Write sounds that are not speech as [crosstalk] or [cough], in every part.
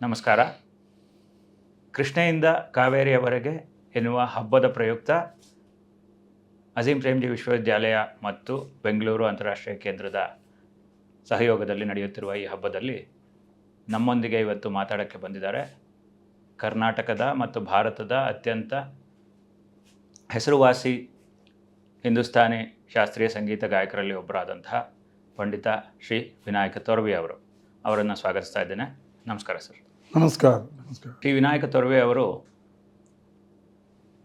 ನಮಸ್ಕಾರ. ಕೃಷ್ಣೆಯಿಂದ ಕಾವೇರಿಯವರೆಗೆ ಎನ್ನುವ ಹಬ್ಬದ ಪ್ರಯುಕ್ತ ಅಜೀಂ ಪ್ರೇಮ್ಜಿ ವಿಶ್ವವಿದ್ಯಾಲಯ ಮತ್ತು ಬೆಂಗಳೂರು ಅಂತಾರಾಷ್ಟ್ರೀಯ ಕೇಂದ್ರದ ಸಹಯೋಗದಲ್ಲಿ ನಡೆಯುತ್ತಿರುವ ಈ ಹಬ್ಬದಲ್ಲಿ ನಮ್ಮೊಂದಿಗೆ ಇವತ್ತು ಮಾತಾಡೋಕ್ಕೆ ಬಂದಿದ್ದಾರೆ. ಕರ್ನಾಟಕದ ಮತ್ತು ಭಾರತದ ಅತ್ಯಂತ ಹೆಸರುವಾಸಿ ಹಿಂದೂಸ್ತಾನಿ ಶಾಸ್ತ್ರೀಯ ಸಂಗೀತ ಗಾಯಕರಲ್ಲಿ ಒಬ್ಬರಾದಂತಹ ಪಂಡಿತ ಶ್ರೀ ವಿನಾಯಕ ತೊರವಿ ಅವರು. ಅವರನ್ನು ಸ್ವಾಗತಿಸ್ತಾ ಇದ್ದೇನೆ. ನಮಸ್ಕಾರ ಸರ್. ನಮಸ್ಕಾರ. ನಮಸ್ಕಾರ. ಟಿ ವಿನಾಯಕ ತೊರವೆ ಅವರು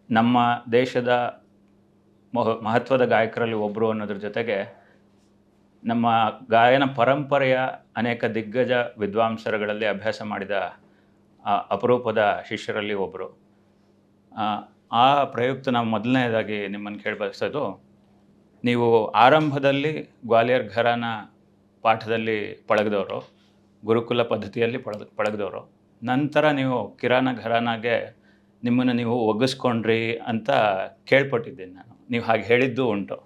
ನಮ್ಮ ದೇಶದ ಮಹ, ಮಹತ್ವದ ಗಾಯಕರಲ್ಲಿ ಒಬ್ಬರು ಅನ್ನೋದ್ರ ಜೊತೆಗೆ ನಮ್ಮ ಗಾಯನ ಪರಂಪರೆಯ ಅನೇಕ ದಿಗ್ಗಜ ವಿದ್ವಾಂಸರುಗಳಲ್ಲಿ ಅಭ್ಯಾಸ ಮಾಡಿದ ಅಪರೂಪದ ಶಿಷ್ಯರಲ್ಲಿ ಒಬ್ಬರು ಆ ಪ್ರಯುಕ್ತ ನಾವು ಮೊದಲನೇದಾಗಿ ನಿಮ್ಮನ್ನು ಕೇಳಬಯಸೋದು, ನೀವು ಆರಂಭದಲ್ಲಿ ಗ್ವಾಲಿಯರ್ ಘರಾನ ಪಾಠದಲ್ಲಿ ಪಳಗದವರು. ಗುರುಕುಲ ಪದ್ಧತಿಯಲ್ಲಿ ಪಳಗ ಪಳಗಿದವರು ನಂತರ ನೀವು ಕಿರಾನ ಘರಾನಾಗೆ ನಿಮ್ಮನ್ನು ನೀವು ಒಗ್ಗಿಸ್ಕೊಂಡ್ರಿ ಅಂತ ಕೇಳ್ಪಟ್ಟಿದ್ದೀನಿ ನಾನು. ನೀವು ಹಾಗೆ ಹೇಳಿದ್ದು ಉಂಟು.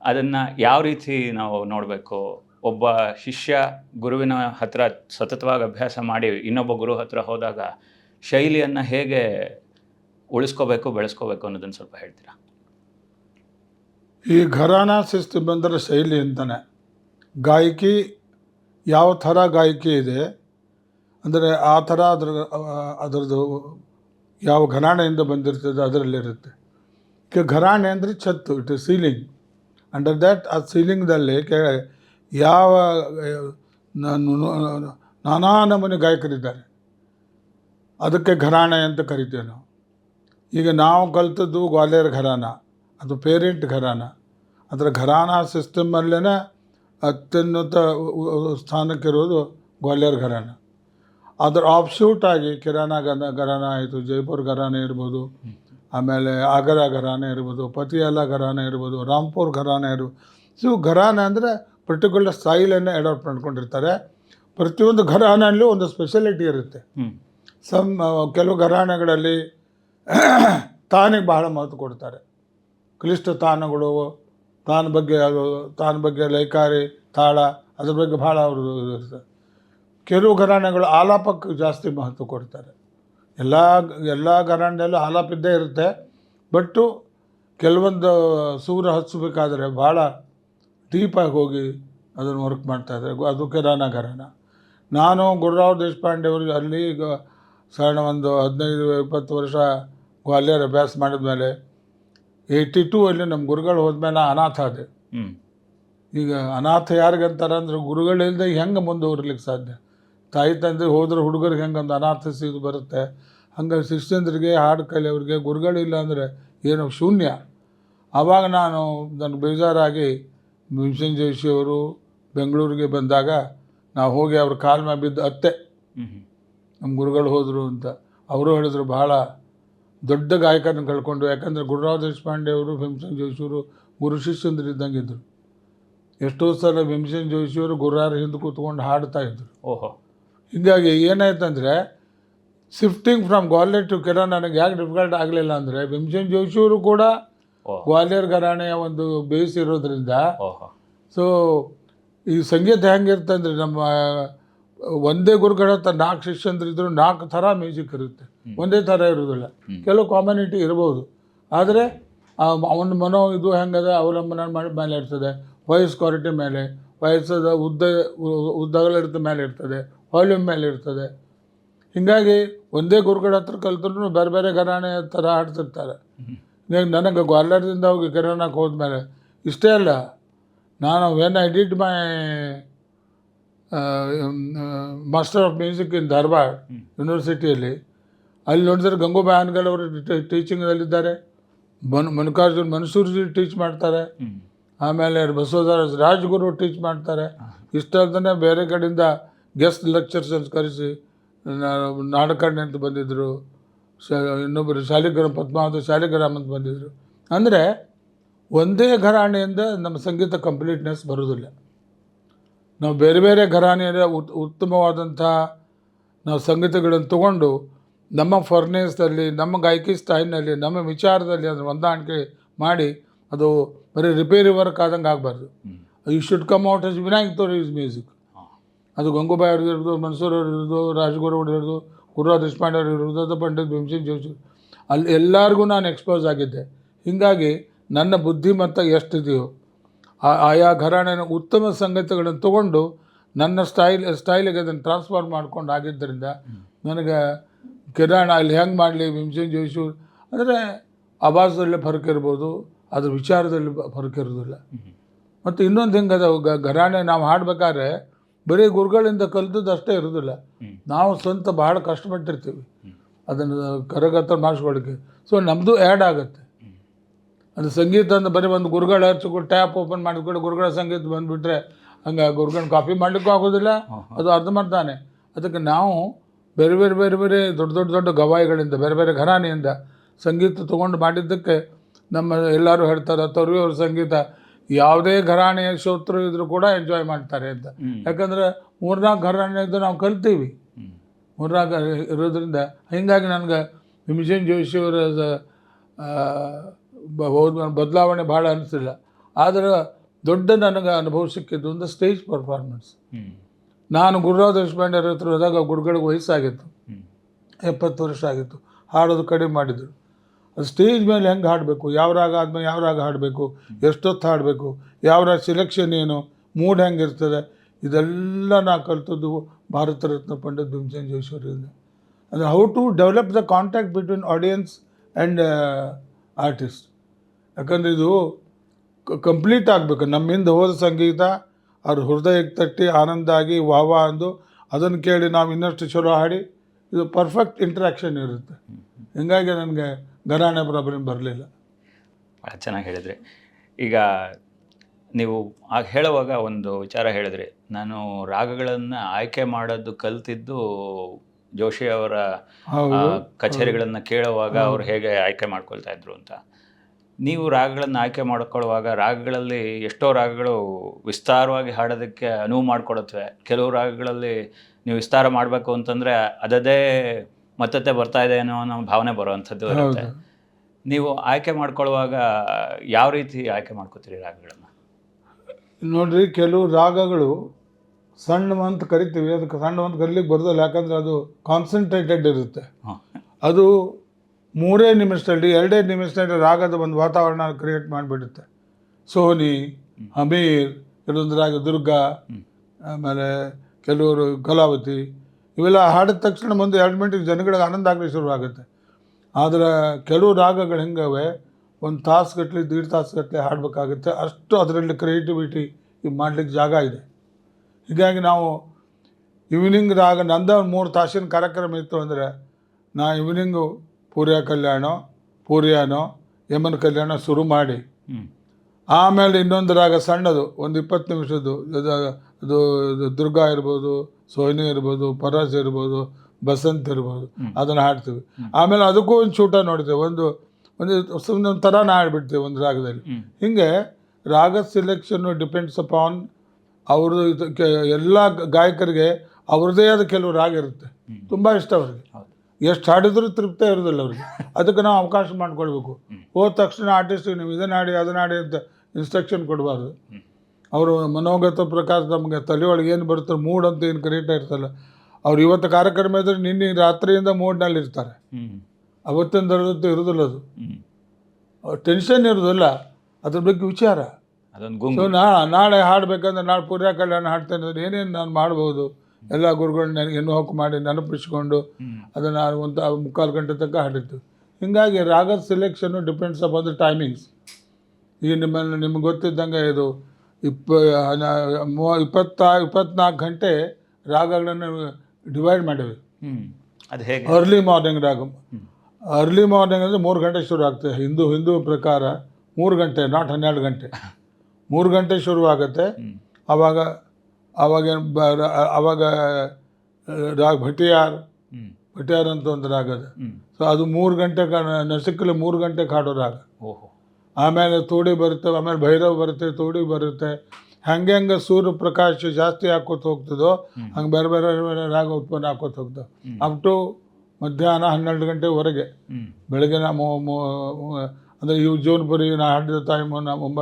ಅದನ್ನು ಯಾವ ರೀತಿ ನಾವು ನೋಡಬೇಕು? ಒಬ್ಬ ಶಿಷ್ಯ ಗುರುವಿನ ಹತ್ರ ಸತತವಾಗಿ ಅಭ್ಯಾಸ ಮಾಡಿ ಇನ್ನೊಬ್ಬ ಗುರು ಹತ್ರ ಹೋದಾಗ ಶೈಲಿಯನ್ನು ಹೇಗೆ ಉಳಿಸ್ಕೋಬೇಕು, ಬೆಳೆಸ್ಕೋಬೇಕು ಅನ್ನೋದನ್ನು ಸ್ವಲ್ಪ ಹೇಳ್ತೀರಾ? ಈ ಘರಾನ ಶಿಸ್ತು ಬಂದರೆ ಶೈಲಿ ಅಂತಾನೆ. ಗಾಯಕಿ ಯಾವ ಥರ ಗಾಯಕಿ ಇದೆ, ಅಂದರೆ ಆ ಥರ ಅದ್ರ, ಅದರದ್ದು ಯಾವ ಘರಾಣೆಯಿಂದ ಬಂದಿರ್ತದೆ ಅದರಲ್ಲಿರುತ್ತೆ. ಈಗ ಘರಾಣೆ ಅಂದರೆ ಛತ್ತು, ಇಟ್ ಸೀಲಿಂಗ್. ಅಂಡರ್ ದ್ಯಾಟ್, ಆ ಸೀಲಿಂಗ್ದಲ್ಲಿ ಕೆ ಯಾವ, ನಾನಾ ನಮೂನೆ ಗಾಯಕರಿದ್ದಾರೆ. ಅದಕ್ಕೆ ಘರಾಣೆ ಅಂತ ಕರಿತೇವೆ ನಾವು. ಈಗ ನಾವು ಕಲ್ತದ್ದು ಗ್ವಾಲಿಯರ್ ಘರಾನ ಅದು ಪೇರೆಂಟ್ ಘರಾನ ಅದರ ಘರಾನ ಸಿಸ್ಟಮಲ್ಲೇ ಅತ್ಯುನ್ನತ ಸ್ಥಾನಕ್ಕಿರೋದು ಗ್ವಾಲಿಯರ್ ಘರಾನ. ಅದರ ಆಪ್ಸೂಟ್ ಆಗಿ ಕಿರಾನ ಗನ ಘರಾನ ಆಯಿತು ಜೈಪುರ್ ಘರಾನೆ ಇರ್ಬೋದು ಆಮೇಲೆ ಆಗರ ಘರಾನೆ ಇರ್ಬೋದು ಪತಿಯಾಲ ಘರಾನೆ ಇರ್ಬೋದು ರಾಂಪುರ್ ಘರಾನೆ ಇರ್ಬೋದು ಸೊ ಘರಾನ ಅಂದರೆ ಪರ್ಟಿಕ್ಯುಲರ್ ಸ್ಟೈಲನ್ನು ಅಡಾಪ್ಟ್ ಮಾಡ್ಕೊಂಡಿರ್ತಾರೆ. ಪ್ರತಿಯೊಂದು ಘರಾನಲ್ಲೂ ಒಂದು ಸ್ಪೆಷಾಲಿಟಿ ಇರುತ್ತೆ. ಸಮ್ ಕೆಲವು ಘರಾಣೆಗಳಲ್ಲಿ [clears throat] ತಾನಿಗೆ ಬಹಳ ಮಹತ್ವ ಕೊಡ್ತಾರೆ. ಕ್ಲಿಷ್ಟ ತಾನಗಳು ತಾನ ಬಗ್ಗೆ ಅದು, ತಾನ ಬಗ್ಗೆ ಲೈಕಾರಿ, ತಾಳ, ಅದ್ರ ಬಗ್ಗೆ ಭಾಳ ಅವರು ಇರ್ತಾರೆ. ಕೆಲವು ಘರಾಣೆಗಳು ಆಲಾಪಕ್ಕೆ ಜಾಸ್ತಿ ಮಹತ್ವ ಕೊಡ್ತಾರೆ. ಎಲ್ಲ ಎಲ್ಲ ಘರಾಣೆಯಲ್ಲೂ ಆಲಾಪ ಇದ್ದೇ ಇರುತ್ತೆ. ಬಟ್ಟು ಕೆಲವೊಂದು ಸೂರ ಹಚ್ಚಬೇಕಾದ್ರೆ ಭಾಳ ಡೀಪಾಗಿ ಹೋಗಿ ಅದನ್ನು ವರ್ಕ್ ಮಾಡ್ತಾಯಿದ್ದಾರೆ ಅದು ಕಿರಾಣ ಘರಾನ ನಾನು ಗುರುರಾವ್ ದೇಶಪಾಂಡೆ ಅವರಿಗೆ ಅಲ್ಲಿ ಈಗ ಸಾಧಾರಣ ಒಂದು ಹದಿನೈದು, ಇಪ್ಪತ್ತು ವರ್ಷ ಗ್ವಾಲಿಯರ್ ಅಭ್ಯಾಸ ಮಾಡಿದ್ಮೇಲೆ ಏಯ್ಟಿ ಟೂ ಅಲ್ಲಿ ನಮ್ಮ ಗುರುಗಳು ಹೋದ್ಮೇಲೆ ಅನಾಥ ಆದೆ. ಹ್ಞೂ ಈಗ ಅನಾಥ ಯಾರಿಗಂತಾರೆ ಅಂದ್ರೆ ಗುರುಗಳಿಲ್ಲದೆ ಹೆಂಗೆ ಮುಂದುವರ್ಲಿಕ್ಕೆ ಸಾಧ್ಯ? ತಾಯಿ ತಂದೆ ಹೋದ್ರೆ ಹುಡುಗರಿಗೆ ಹೆಂಗೆ ಒಂದು ಅನಾಥ ಸಿಗ ಬರುತ್ತೆ? ಹಂಗೆ ಶಿಷ್ಯಂದ್ರಿಗೆ ಹಾಡು ಕಲಿಯೋರಿಗೆ ಗುರುಗಳಿಲ್ಲ ಅಂದರೆ ಏನೋ ಶೂನ್ಯ. ಆವಾಗ ನಾನು ನನಗೆ ಬೇಜಾರಾಗಿ ಭೀಮಸೇನ್ ಜೋಶಿ ಅವರು ಬೆಂಗಳೂರಿಗೆ ಬಂದಾಗ ನಾವು ಹೋಗಿ ಅವ್ರ ಕಾಲ ಮೇಲೆ ಬಿದ್ದು ಅತ್ತೆ. ನಮ್ಮ ಗುರುಗಳು ಹೋದರು ಅಂತ. ಅವರು ಹೇಳಿದ್ರು ಭಾಳ ದೊಡ್ಡ ಗಾಯಕರನ್ನು ಕಳ್ಕೊಂಡು ಯಾಕಂದರೆ ಗುರುರಾವ್ ದೇಶಪಾಂಡೆ ಅವರು ಭೀಮಸೇನ್ ಜೋಶಿಯವರು ಗುರು ಶಿಷ್ಯಂದ್ರು ಇದ್ದಂಗೆ ಇದ್ದರು ಎಷ್ಟೋ ಸಲ ಭೀಮಸೇನ್ ಜೋಶಿಯವರು ಗುರುವಾರ ಹಿಂದೆ ಕೂತ್ಕೊಂಡು ಹಾಡ್ತಾ ಇದ್ದರು ಓಹೋ. ಹೀಗಾಗಿ ಏನಾಯ್ತಂದರೆ ಶಿಫ್ಟಿಂಗ್ ಫ್ರಮ್ ಗ್ವಾಲಿಯರ್ ಟು ಕೆರ ನನಗೆ ಯಾಕೆ ಡಿಫಿಕಲ್ಟ್ ಆಗಲಿಲ್ಲ ಅಂದರೆ ಭೀಮಸೇನ್ ಜೋಶಿಯವರು ಕೂಡ ಗ್ವಾಲಿಯರ್ ಘರಾಣೆಯ ಒಂದು ಬೇಸ್ ಇರೋದ್ರಿಂದ ಸೊ ಈ ಸಂಗೀತ ಹೆಂಗಿರ್ತಂದ್ರೆ ನಮ್ಮ ಒಂದೇ ಗುರುಗಳ ಹತ್ರ ನಾಲ್ಕು ಶಿಷ್ಯಂದ್ರಿದ್ರು ನಾಲ್ಕು ಥರ ಮ್ಯೂಸಿಕ್ ಇರುತ್ತೆ. ಒಂದೇ ಥರ ಇರೋದಿಲ್ಲ ಕೆಲವು ಕಾಮನಿಟಿ ಇರ್ಬೋದು. ಆದರೆ ಅವನ ಮನೋ ಇದು ಹೆಂಗದ ಅವಲಂಬನೆ ಮಾಡಿ ಮೇಲೆ ಇರ್ತದೆ. ವಾಯ್ಸ್ ಕ್ವಾಲಿಟಿ ಮೇಲೆ ವಯಸ್ಸದ ಉದ್ದ ಉದ್ದಗಳಿರ್ತ ಮೇಲೆ ಇರ್ತದೆ ವಾಲ್ಯೂಮ್ ಮೇಲೆ ಇರ್ತದೆ. ಹೀಗಾಗಿ ಒಂದೇ ಗುರುಗಳ ಹತ್ರ ಕಲ್ತ್ರು ಬೇರೆ ಬೇರೆ ಘರಾಣೆ ಥರ ಆಡ್ತಿರ್ತಾರೆ. ನನಗೆ ಗ್ವಾಲಿಯರ್ದಿಂದ ಹೋಗಿ ಹೋದ ಹೋದ್ಮೇಲೆ ಇಷ್ಟೇ ಅಲ್ಲ ನಾನು when I did my master of music in Dharwad ಯೂನಿವರ್ಸಿಟಿಯಲ್ಲಿ ಅಲ್ಲಿ ನೋಡಿದ್ರೆ ಗಂಗೂಬಾಯಿ ಹಾನ್ಗಲ್ ಅವರು ಟೀಚಿಂಗಲ್ಲಿದ್ದಾರೆ ಮನ್ ಮಲ್ಲಿಕಾರ್ಜುನ್ ಮನ್ಸೂರ್ಜಿ ಟೀಚ್ ಮಾಡ್ತಾರೆ. ಆಮೇಲೆ ಬಸವರಾಜ್ ರಾಜ್ಗುರು ಟೀಚ್ ಮಾಡ್ತಾರೆ. ಇಷ್ಟಲ್ದೇ ಬೇರೆ ಕಡೆಯಿಂದ ಗೆಸ್ಟ್ ಲೆಕ್ಚರ್ಸ್ ಅಂತ ಕರೆಸಿ ನಾಡಕರ್ಣಿ ಅಂತ ಬಂದಿದ್ದರು ಶ ಇನ್ನೊಬ್ಬರು ಶಾಲಿಗ್ರಾಮ್ ಪದ್ಮಾವತಿ ಶಾಲಿಗ್ರಾಮ್ ಅಂತ ಬಂದಿದ್ದರು ಅಂದರೆ ಒಂದೇ ಘರಾಣೆಯಿಂದ ನಮ್ಮ ಸಂಗೀತ ಕಂಪ್ಲೀಟ್ನೆಸ್ ಬರೋದಿಲ್ಲ. ನಾವು ಬೇರೆ ಬೇರೆ ಘರಾಣೆಯ ಉತ್ ಉತ್ತಮವಾದಂಥ ನಾವು ಸಂಗೀತಗಳನ್ನು ತಗೊಂಡು ನಮ್ಮ ಫರ್ನೇಸ್ದಲ್ಲಿ ನಮ್ಮ ಗಾಯಕಿ ಸ್ಟೈಲ್ನಲ್ಲಿ ನಮ್ಮ ವಿಚಾರದಲ್ಲಿ ಅದನ್ನು ಹೊಂದಾಣಿಕೆ ಮಾಡಿ ಅದು ಬರೀ ರಿಪೇರಿ ವರ್ಕ್ ಆದಂಗೆ ಆಗಬಾರ್ದು. You should come out as Vinayak Torvi is music ಅದು ಗಂಗೂಬಾಯಿ ಅವ್ರದ್ದು ಇರೋದು ಮನ್ಸೂರ್ ಅವ್ರು ಇರೋದು ರಾಜ್ಗುರು ಅವ್ರು ಇರೋದು ಕುರ್ರಾ ದೇಶಪಾಂಡೆ ಅವ್ರು ಇರೋದು ಪಂಡಿತ್ ಭೀಮಸಿಂಗ್ ಜೋಶಿ. ಅಲ್ಲಿ ಎಲ್ಲರಿಗೂ ನಾನು ಎಕ್ಸ್ಪೋಸ್ ಆಗಿದ್ದೆ. ಹೀಗಾಗಿ ನನ್ನ ಬುದ್ಧಿಮತ್ತ ಎಷ್ಟಿದೆಯೋ ಆ- ಆಯಾ ಘರಾಣೆನ ಉತ್ತಮ ಸಂಗತಿಗಳನ್ನು ತಗೊಂಡು ನನ್ನ ಸ್ಟೈಲ್ ಸ್ಟೈಲಿಗೆ ಅದನ್ನು ಟ್ರಾನ್ಸ್ಫರ್ ಮಾಡ್ಕೊಂಡು ಆಗಿದ್ದರಿಂದ ನನಗೆ ಕಿರಾಣ ಅಲ್ಲಿ ಹೆಂಗೆ ಮಾಡಲಿ ಭೀಮಸೇನ್ ಜೋಶಿ ಅಂದರೆ ಆವಾಸದಲ್ಲಿ ಫರಕ್ ಇರ್ಬೋದು ಅದ್ರ ವಿಚಾರದಲ್ಲಿ ಫರ್ಕ್ ಇರೋದಿಲ್ಲ. ಮತ್ತು ಇನ್ನೊಂದು ಹೆಂಗೆ ಅದ ಗ- ಘರಾಣೆ ನಾವು ಹಾಡ್ಬೇಕಾದ್ರೆ ಬರೀ ಗುರುಗಳಿಂದ ಕಲಿತದ್ದು ಅಷ್ಟೇ ಇರೋದಿಲ್ಲ. ನಾವು ಸ್ವಂತ ಭಾಳ ಕಷ್ಟಪಟ್ಟಿರ್ತೀವಿ. ಅದನ್ನು ಕರಗತ ಮಾಡಿಸ್ಕೊಳ್ಳಿಕ್ಕೆ. ಸೊ ನಮ್ಮದು ಆ್ಯಡ್ ಆಗುತ್ತೆ. ಅದು ಸಂಗೀತ ಅಂತ ಬರೀ ಒಂದು ಗುರುಗಳ ಹಚ್ಕೊಂಡು ಟ್ಯಾಪ್ ಓಪನ್ ಮಾಡಿಕೊಂಡು ಗುರುಗಳ ಸಂಗೀತ ಬಂದುಬಿಟ್ರೆ ಹಂಗೆ ಗುರುಗಳನ್ನ ಕಾಪಿ ಮಾಡಲಿಕ್ಕೂ ಆಗೋದಿಲ್ಲ. ಅದು ಅರ್ಧ ಮಾಡ್ತಾನೆ. ಅದಕ್ಕೆ ನಾವು ಬೇರೆ ಬೇರೆ ಬೇರೆ ಬೇರೆ ದೊಡ್ಡ ದೊಡ್ಡ ದೊಡ್ಡ ಗವಾಯಿಗಳಿಂದ ಬೇರೆ ಬೇರೆ ಘರಾನೆಯಿಂದ ಸಂಗೀತ ತೊಗೊಂಡು ಮಾಡಿದ್ದಕ್ಕೆ ನಮ್ಮ ಎಲ್ಲರೂ ಹೇಳ್ತಾರೆ ತರುವೆ ಅವ್ರ ಸಂಗೀತ ಯಾವುದೇ ಘರಾಣೆಯ ಶ್ರೋತೃ ಇದ್ರೂ ಕೂಡ ಎಂಜಾಯ್ ಮಾಡ್ತಾರೆ ಅಂತ. ಯಾಕಂದ್ರೆ ಮೂರ್ನಾಲ್ಕು ಘರಾಣೆಯಿಂದ ನಾವು ಕಲ್ತೀವಿ. ಮೂರ್ನಾಲ್ಕು ಇರೋದ್ರಿಂದ ಹೀಗಾಗಿ ನನಗೆ ಭೀಮಸೇನ್ ಜೋಶಿಯವರ ಬದಲಾವಣೆ ಭಾಳ ಅನಿಸಿಲ್ಲ. ಆದರೆ ದೊಡ್ಡ ನನಗೆ ಅನುಭವ ಸಿಕ್ಕಿದ್ದು ಒಂದು ಸ್ಟೇಜ್ ಪರ್ಫಾರ್ಮೆನ್ಸ್. ನಾನು ಗುರುರಾವ್ ದೇಶಪಾಂಡೆ ಹತ್ರ ಹೋದಾಗ ಗುರುಗಳಿಗೆ ವಯಸ್ಸಾಗಿತ್ತು. ಎಪ್ಪತ್ತು ವರ್ಷ ಆಗಿತ್ತು. ಹಾಡೋದು ಕಡಿಮೆ ಮಾಡಿದರು. ಅದು ಸ್ಟೇಜ್ ಮೇಲೆ ಹೆಂಗೆ ಹಾಡಬೇಕು? ಯಾವ ರಾಗ ಆದಮೇಲೆ ಯಾವ ರಾಗ ಹಾಡಬೇಕು? ಎಷ್ಟೊತ್ತು ಹಾಡಬೇಕು? ಯಾವ ರಾಗ ಸಿಲೆಕ್ಷನ್ ಏನು? ಮೂಡ್ ಹೆಂಗಿರ್ತದೆ? ಇದೆಲ್ಲ ನಾ ಕಲ್ತದ್ದು ಭಾರತ ರತ್ನ ಪಂಡಿತ್ ಭೀಮಸೇನ್ ಜೋಶಿಯವರಿಂದ ಅಂದರೆ how to develop the contact between audience and artist ಯಾಕಂದರೆ ಇದು ಕಂಪ್ಲೀಟ್ ಆಗಬೇಕು. ನಮ್ಮಿಂದ ಹೋದ ಸಂಗೀತ ಅವ್ರ ಹೃದಯಕ್ಕೆ ತಟ್ಟಿ ಆನಂದ ಆಗಿ ವಾಹ ವಾಹ ಅಂದು ಅದನ್ನು ಕೇಳಿ ನಾವು ಇನ್ನಷ್ಟು ಚಲೋ ಹಾಡಿ ಇದು ಪರ್ಫೆಕ್ಟ್ ಇಂಟ್ರ್ಯಾಕ್ಷನ್ ಇರುತ್ತೆ. ಹಿಂಗಾಗಿ ನನಗೆ ಘರಾಣೆ ಪ್ರಾಬ್ಲಮ್ ಬರಲಿಲ್ಲ. ಭಾಳ ಚೆನ್ನಾಗಿ ಹೇಳಿದ್ರಿ. ಈಗ ನೀವು ಆಗ ಹೇಳುವಾಗ ಒಂದು ವಿಚಾರ ಹೇಳಿದ್ರಿ. ನಾನು ರಾಗಗಳನ್ನು ಆಯ್ಕೆ ಮಾಡೋದು ಕಲ್ತಿದ್ದು ಜೋಶಿ ಅವರ ಕಚೇರಿಗಳನ್ನ ಕೇಳುವಾಗ ಅವ್ರು ಹೇಗೆ ಆಯ್ಕೆ ಮಾಡ್ಕೊಳ್ತಾ ಇದ್ರು ಅಂತ. ನೀವು ರಾಗಗಳನ್ನು ಆಯ್ಕೆ ಮಾಡಿಕೊಳ್ಳುವಾಗ ರಾಗಗಳಲ್ಲಿ ಎಷ್ಟೋ ರಾಗಗಳು ವಿಸ್ತಾರವಾಗಿ ಹಾಡೋದಕ್ಕೆ ಅನುವು ಮಾಡಿಕೊಡುತ್ತವೆ. ಕೆಲವು ರಾಗಗಳಲ್ಲಿ ನೀವು ವಿಸ್ತಾರ ಮಾಡಬೇಕು ಅಂತಂದರೆ ಅದದೇ ಮತ್ತತ್ತೆ ಬರ್ತಾ ಇದೆ ಅನ್ನೋ ಅನ್ನೋ ಭಾವನೆ ಬರುವಂಥದ್ದು ಇರುತ್ತೆ. ನೀವು ಆಯ್ಕೆ ಮಾಡ್ಕೊಳ್ಳುವಾಗ ಯಾವ ರೀತಿ ಆಯ್ಕೆ ಮಾಡ್ಕೋತೀರಿ ರಾಗಗಳನ್ನು? ನೋಡಿರಿ ಕೆಲವು ರಾಗಗಳು ಸಣ್ಣ ಅಂತ ಕರಿತೀವಿ. ಅದಕ್ಕೆ ಸಣ್ಣ ಅಂತ ಕರೀಲಿಕ್ಕೆ ಬರೋದಿಲ್ಲ. ಯಾಕಂದರೆ ಅದು ಕಾನ್ಸಂಟ್ರೇಟೆಡ್ ಇರುತ್ತೆ. ಅದು ಮೂರೇ ನಿಮಿಷದಲ್ಲಿ ಎರಡೇ ನಿಮಿಷದಲ್ಲಿ ರಾಗದ ಒಂದು ವಾತಾವರಣ ಕ್ರಿಯೇಟ್ ಮಾಡಿಬಿಡುತ್ತೆ. ಸೋನಿ ಹಮೀರ್ ಕೆಲವೊಂದು ರಾಗ ದುರ್ಗಾ ಆಮೇಲೆ ಕೆಲವರು ಕಲಾವತಿ ಇವೆಲ್ಲ ಹಾಡಿದ ತಕ್ಷಣ ಮುಂದೆ ಎರಡು ಮಿನಿಟಿಗೆ ಜನಗಳಿಗೆ ಆನಂದ ಆಗಲಿ ಶುರುವಾಗುತ್ತೆ. ಆದರೆ ಕೆಲವು ರಾಗಗಳು ಹೆಂಗವೆ ಒಂದು ತಾಸುಗಟ್ಟಲೆ ದೀಡ್ ತಾಸುಗಟ್ಟಲೆ ಹಾಡಬೇಕಾಗುತ್ತೆ. ಅಷ್ಟು ಅದರಲ್ಲಿ ಕ್ರಿಯೇಟಿವಿಟಿ ಮಾಡಲಿಕ್ಕೆ ಜಾಗ ಇದೆ. ಹೀಗಾಗಿ ನಾವು ಈವ್ನಿಂಗ್ ರಾಗ ನಂದ ಒಂದು ಮೂರು ತಾಸಿನ ಕಾರ್ಯಕ್ರಮ ಇತ್ತು ಅಂದರೆ ನಾ ಈವ್ನಿಂಗು ಪೂರ್ಯ ಕಲ್ಯಾಣ ಪೂರ್ಯಾನೋ ಯಮನ ಕಲ್ಯಾಣ ಶುರು ಮಾಡಿ. ಆಮೇಲೆ ಇನ್ನೊಂದು ರಾಗ ಸಣ್ಣದು ಒಂದು ಇಪ್ಪತ್ತು ನಿಮಿಷದ್ದು ಅದು ದುರ್ಗಾ ಇರ್ಬೋದು ಸೋಹಿನಿ ಇರ್ಬೋದು ಪರಾಸ್ ಇರ್ಬೋದು ಬಸಂತ್ ಇರ್ಬೋದು ಅದನ್ನು ಹಾಡ್ತೀವಿ. ಆಮೇಲೆ ಅದಕ್ಕೂ ಒಂದು ಚೂಟ ನೋಡ್ತೇವೆ ಒಂದು ಒಂದು ಸುಮ್ಮನೆ ಒಂದು ಥರ ಹಾಡ್ಬಿಡ್ತೀವಿ ಒಂದು ರಾಗದಲ್ಲಿ. ಹೀಗೆ ರಾಗ ಸಿಲೆಕ್ಷನ್ನು ಡಿಪೆಂಡ್ಸ್ ಅಪಾನ್ ಅವ್ರದ್ದು ಎಲ್ಲ ಗಾಯಕರಿಗೆ ಅವ್ರದ್ದೇ ಆದ ಕೆಲವು ರಾಗ ಇರುತ್ತೆ. ತುಂಬ ಇಷ್ಟ ಅವ್ರಿಗೆ. ಎಷ್ಟು ಹಾಡಿದ್ರೂ ತೃಪ್ತಿ ಇರೋದಿಲ್ಲ ಅವ್ರಿಗೆ. ಅದಕ್ಕೆ ನಾವು ಅವಕಾಶ ಮಾಡ್ಕೊಳ್ಬೇಕು. ಹೋದ ತಕ್ಷಣ ಆರ್ಟಿಸ್ಟಿಗೆ ನೀವು ಇದನ್ನ ಹಾಡಿ ಅದನ್ನ ಅಂತ ಇನ್ಸ್ಟ್ರಕ್ಷನ್ ಕೊಡಬಾರ್ದು. ಅವರು ಮನೋಗತ ಪ್ರಕಾರ ನಮಗೆ ತಲೆಯೊಳಗೆ ಏನು ಬರುತ್ತೆ ಮೂಡ್ ಅಂತ ಏನು ಕ್ರಿಯೇಟ್ ಇರ್ತಲ್ಲ. ಅವ್ರು ಇವತ್ತು ಕಾರ್ಯಕ್ರಮ ಇದ್ರೆ ನಿನ್ನೆ ರಾತ್ರಿಯಿಂದ ಮೂಡ್ನಲ್ಲಿ ಇರ್ತಾರೆ. ಅವತ್ತಿನ ದರದತ್ತು ಇರೋದಿಲ್ಲ ಅದು. ಟೆನ್ಷನ್ ಇರೋದಿಲ್ಲ. ಅದ್ರ ಬಗ್ಗೆ ವಿಚಾರ. ಸೊ ನಾ ನಾಳೆ ಹಾಡಬೇಕಂದ್ರೆ ನಾಳೆ ಪೂರ್ಯ ಕಲ್ಯಾಣ ಹಾಡ್ತೇನೆ ಅಂದ್ರೆ ಏನೇನು ನಾನು ಮಾಡ್ಬೋದು? ಎಲ್ಲ ಗುರುಗಳು ನನಗೆ ಹೆಣ್ಣು ಹೊಕ್ಕು ಮಾಡಿ ನೆನಪಿಸ್ಕೊಂಡು ಅದನ್ನು ಒಂದು ಮುಕ್ಕಾಲು ಗಂಟೆ ತನಕ ಹಾಡಿತ್ತು ಹೀಗಾಗಿ ರಾಗದ ಸೆಲೆಕ್ಷನ್ನು ಡಿಪೆಂಡ್ಸ್ ಅಪಾನ್ ದ ಟೈಮಿಂಗ್ಸ್ ಈಗ ನಿಮ್ಮನ್ನು ನಿಮ್ಗೆ ಗೊತ್ತಿದ್ದಂಗೆ ಇದು ಇಪ್ಪ ಮೂವ ಇಪ್ಪತ್ತ ಇಪ್ಪತ್ನಾಲ್ಕು ಗಂಟೆ ರಾಗಗಳನ್ನು ಡಿವೈಡ್ ಮಾಡೇವೆ ಅದು ಹೇಗೆ? Early morning raga. Early morning ಅಂದರೆ ಮೂರು ಗಂಟೆ ಶುರು ಆಗ್ತದೆ. ಹಿಂದೂ ಹಿಂದೂ ಪ್ರಕಾರ ಮೂರು ಗಂಟೆ ನಾಟ್ ಹನ್ನೆರಡು ಗಂಟೆ. ಮೂರು ಗಂಟೆ ಶುರುವಾಗುತ್ತೆ. ಆವಾಗ ಆವಾಗ ಆವಾಗ ರಾಗ ಭಟಿಯಾರ್ ಭಟಿಯಾರ್ ಅಂತ ಒಂದು ರಾಗ ಅದು. ಸೊ ಅದು ಮೂರು ಗಂಟೆ ನಸಕ್ಕಲ್ಲಿ ಮೂರು ಗಂಟೆ ಹಾಡೋ ರಾಗ. ಓಹೋ. ಆಮೇಲೆ ತೋಡಿ ಬರುತ್ತೆ ಆಮೇಲೆ ಭೈರವ್ ಬರುತ್ತೆ ತೋಡಿ ಬರುತ್ತೆ. ಹಂಗೆ ಹಂಗೆ ಸೂರ್ಯ ಪ್ರಕಾಶ ಜಾಸ್ತಿ ಹಾಕೋತ ಹೋಗ್ತದೋ. ಹಂಗೆ ಬೇರೆ ಬೇರೆ ಬೇರೆ ರಾಗ ಉತ್ಪನ್ನ ಹಾಕೋತ ಹೋಗ್ತದೆ. ಅಪ್ ಟು ಮಧ್ಯಾಹ್ನ ಹನ್ನೆರಡು ಗಂಟೆವರೆಗೆ. ಬೆಳಗ್ಗೆ ಮೊ ಅಂದರೆ ಇವು ಜೋನ್ಪುರಿ ನಾ ಹಾಡಿದ ಟೈಮು ನಾ ಒಂಬ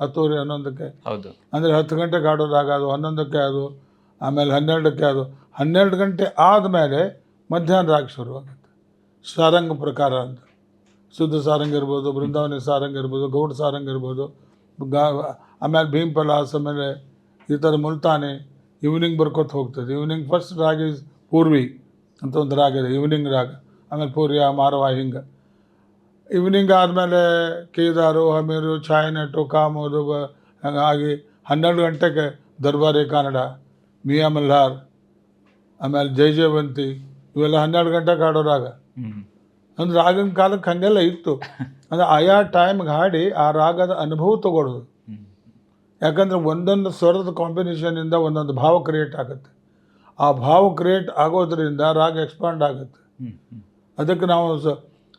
ಹತ್ತುವರೆ ಹನ್ನೊಂದಕ್ಕೆ. ಹೌದು. ಅಂದರೆ ಹತ್ತು ಗಂಟೆಗೆ ಆಡೋದಾಗ ರಾಗ ಅದು ಹನ್ನೊಂದಕ್ಕೆ ಅದು ಆಮೇಲೆ ಹನ್ನೆರಡಕ್ಕೆ ಅದು. ಹನ್ನೆರಡು ಗಂಟೆ ಆದಮೇಲೆ ಮಧ್ಯಾಹ್ನ ರಾಗ ಶುರುವಾಗುತ್ತೆ ಸಾರಂಗ ಪ್ರಕಾರ ಅಂತ. ಶುದ್ಧ ಸಾರಂಗ ಇರ್ಬೋದು ಬೃಂದಾವನ ಸಾರಂಗ ಇರ್ಬೋದು ಗೌಡ ಸಾರಂಗ ಇರ್ಬೋದು ಗಾ ಆಮೇಲೆ ಭೀಮ್ ಪಲಾಸ್ ಆಮೇಲೆ ಈ ಥರ ಮುಲ್ತಾನೆ ಈವ್ನಿಂಗ್ ಬರ್ಕೊತ ಹೋಗ್ತದೆ. Evening first raga is Purvi ಅಂತ ಒಂದು ರಾಗ ಇದೆ ಈವ್ನಿಂಗ್ ರಾಗ. ಆಮೇಲೆ ಪೂರ್ಯ ಮಾರವ ಹಿಂಗೆ. ಈವ್ನಿಂಗ್ ಆದಮೇಲೆ ಕೇದಾರು ಹಮೀರು ಛಾಯನಟು ಕಾಮೋದು ಹಾಗಾಗಿ ಹನ್ನೆರಡು ಗಂಟೆಗೆ ದರ್ಬಾರಿ ಕನ್ನಡ ಮಿಯಾ ಮಲ್ಹಾರ್ ಆಮೇಲೆ ಜೈ ಜಯವಂತಿ ಇವೆಲ್ಲ ಹನ್ನೆರಡು ಗಂಟೆಗೆ ಹಾಡೋ ರಾಗ. ಹ್ಮ್. ಅಂದ್ರೆ ಆಗಿನ ಕಾಲಕ್ಕೆ ಹಾಗೆಲ್ಲ ಇತ್ತು. ಅಂದರೆ ಆಯಾ ಟೈಮ್ಗೆ ಹಾಡಿ ಆ ರಾಗದ ಅನುಭವ ತಗೊಳ್ಳೋದು. ಯಾಕಂದ್ರೆ ಒಂದೊಂದು ಸ್ವರದ ಕಾಂಬಿನೇಷನಿಂದ ಒಂದೊಂದು ಭಾವ ಕ್ರಿಯೇಟ್ ಆಗುತ್ತೆ. ಆ ಭಾವ ಕ್ರಿಯೇಟ್ ಆಗೋದ್ರಿಂದ ರಾಗ ಎಕ್ಸ್ಪಾಂಡ್ ಆಗುತ್ತೆ. ಅದಕ್ಕೆ ನಾವು ಸ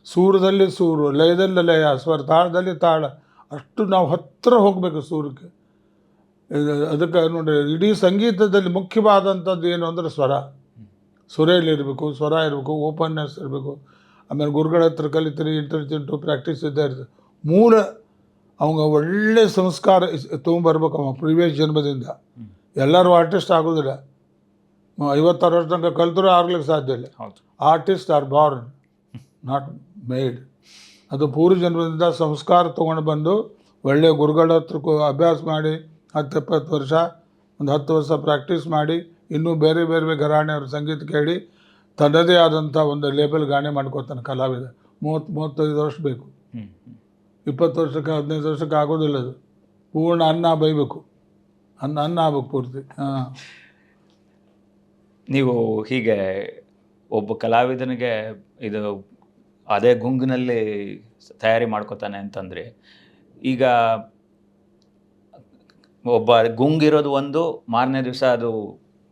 ಸೂರದಲ್ಲಿ ಸೂರು ಲಯದಲ್ಲಿ ಲಯ ಸ್ವರ ತಾಳದಲ್ಲಿ ತಾಳ ಅಷ್ಟು ನಾವು ಹತ್ತಿರ ಹೋಗಬೇಕು ಸೂರಕ್ಕೆ. ಅದಕ್ಕೆ ನೋಡಿ ಇಡೀ ಸಂಗೀತದಲ್ಲಿ ಮುಖ್ಯವಾದಂಥದ್ದು ಏನು ಅಂದರೆ ಸ್ವರ. ಸುರೇಲಿರಬೇಕು ಸ್ವರ ಇರಬೇಕು ಓಪನ್ನೆಸ್ ಇರಬೇಕು. ಆಮೇಲೆ ಗುರುಗಳ ಹತ್ರ ಕಲಿತೀರಿ ಇಂಟೆಲಿಜೆಂಟು ಪ್ರಾಕ್ಟೀಸ್ ಇದ್ದೇ ಇರ್ತದೆ. ಮೂಲ ಅವಂಗ ಒಳ್ಳೆ ಸಂಸ್ಕಾರ ತೊಗೊಂಬರ್ಬೇಕು ಅವ ಪ್ರಿವಿಯಸ್ ಜನ್ಮದಿಂದ. ಎಲ್ಲರೂ ಆರ್ಟಿಸ್ಟ್ ಆಗೋದಿಲ್ಲ. ಐವತ್ತಾರು ವರ್ಷ ತನಕ ಕಲ್ತರೂ ಆಗ್ಲಿಕ್ಕೆ ಸಾಧ್ಯ ಇಲ್ಲ. Artists are born not made ಅದು ಪೂರ್ವ ಜನ್ಮದಿಂದ ಸಂಸ್ಕಾರ ತೊಗೊಂಡು ಬಂದು ಒಳ್ಳೆಯ ಗುರುಗಳ ಹತ್ರ ಕೂ- ಅಭ್ಯಾಸ ಮಾಡಿ ಹತ್ತು ಇಪ್ಪತ್ತು ವರ್ಷ ಒಂದು ಹತ್ತು ವರ್ಷ ಪ್ರಾಕ್ಟೀಸ್ ಮಾಡಿ ಇನ್ನೂ ಬೇರೆ ಬೇರೆ ಬೇರೆ ಘರಾಣೆಯವ್ರ ಸಂಗೀತ ಕೇಳಿ ತನ್ನದೇ ಆದಂಥ ಒಂದು ಲೇಬಲ್ ಗಾಣೆ ಮಾಡ್ಕೋತಾನೆ ಕಲಾವಿದ. ಮೂವತ್ತು ಮೂವತ್ತೈದು ವರ್ಷ ಬೇಕು. ಇಪ್ಪತ್ತು ವರ್ಷಕ್ಕೆ ಹದಿನೈದು ವರ್ಷಕ್ಕೆ ಆಗೋದಿಲ್ಲ ಅದು. ಪೂರ್ಣ ಅನ್ನ ಬೈಬೇಕು ಅನ್ನ ಅನ್ನ ಆಗ್ಬೇಕು ಪೂರ್ತಿ. ಹಾಂ. ನೀವು ಹೀಗೆ ಒಬ್ಬ ಕಲಾವಿದನಿಗೆ ಇದು ಅದೇ ಗುಂಗಿನಲ್ಲಿ ತಯಾರಿ ಮಾಡ್ಕೋತಾನೆ ಅಂತಂದ್ರೆ ಈಗ ಒಬ್ಬ ಗುಂಗಿರೋದು ಒಂದು ಮಾರನೇ ದಿವಸ ಅದು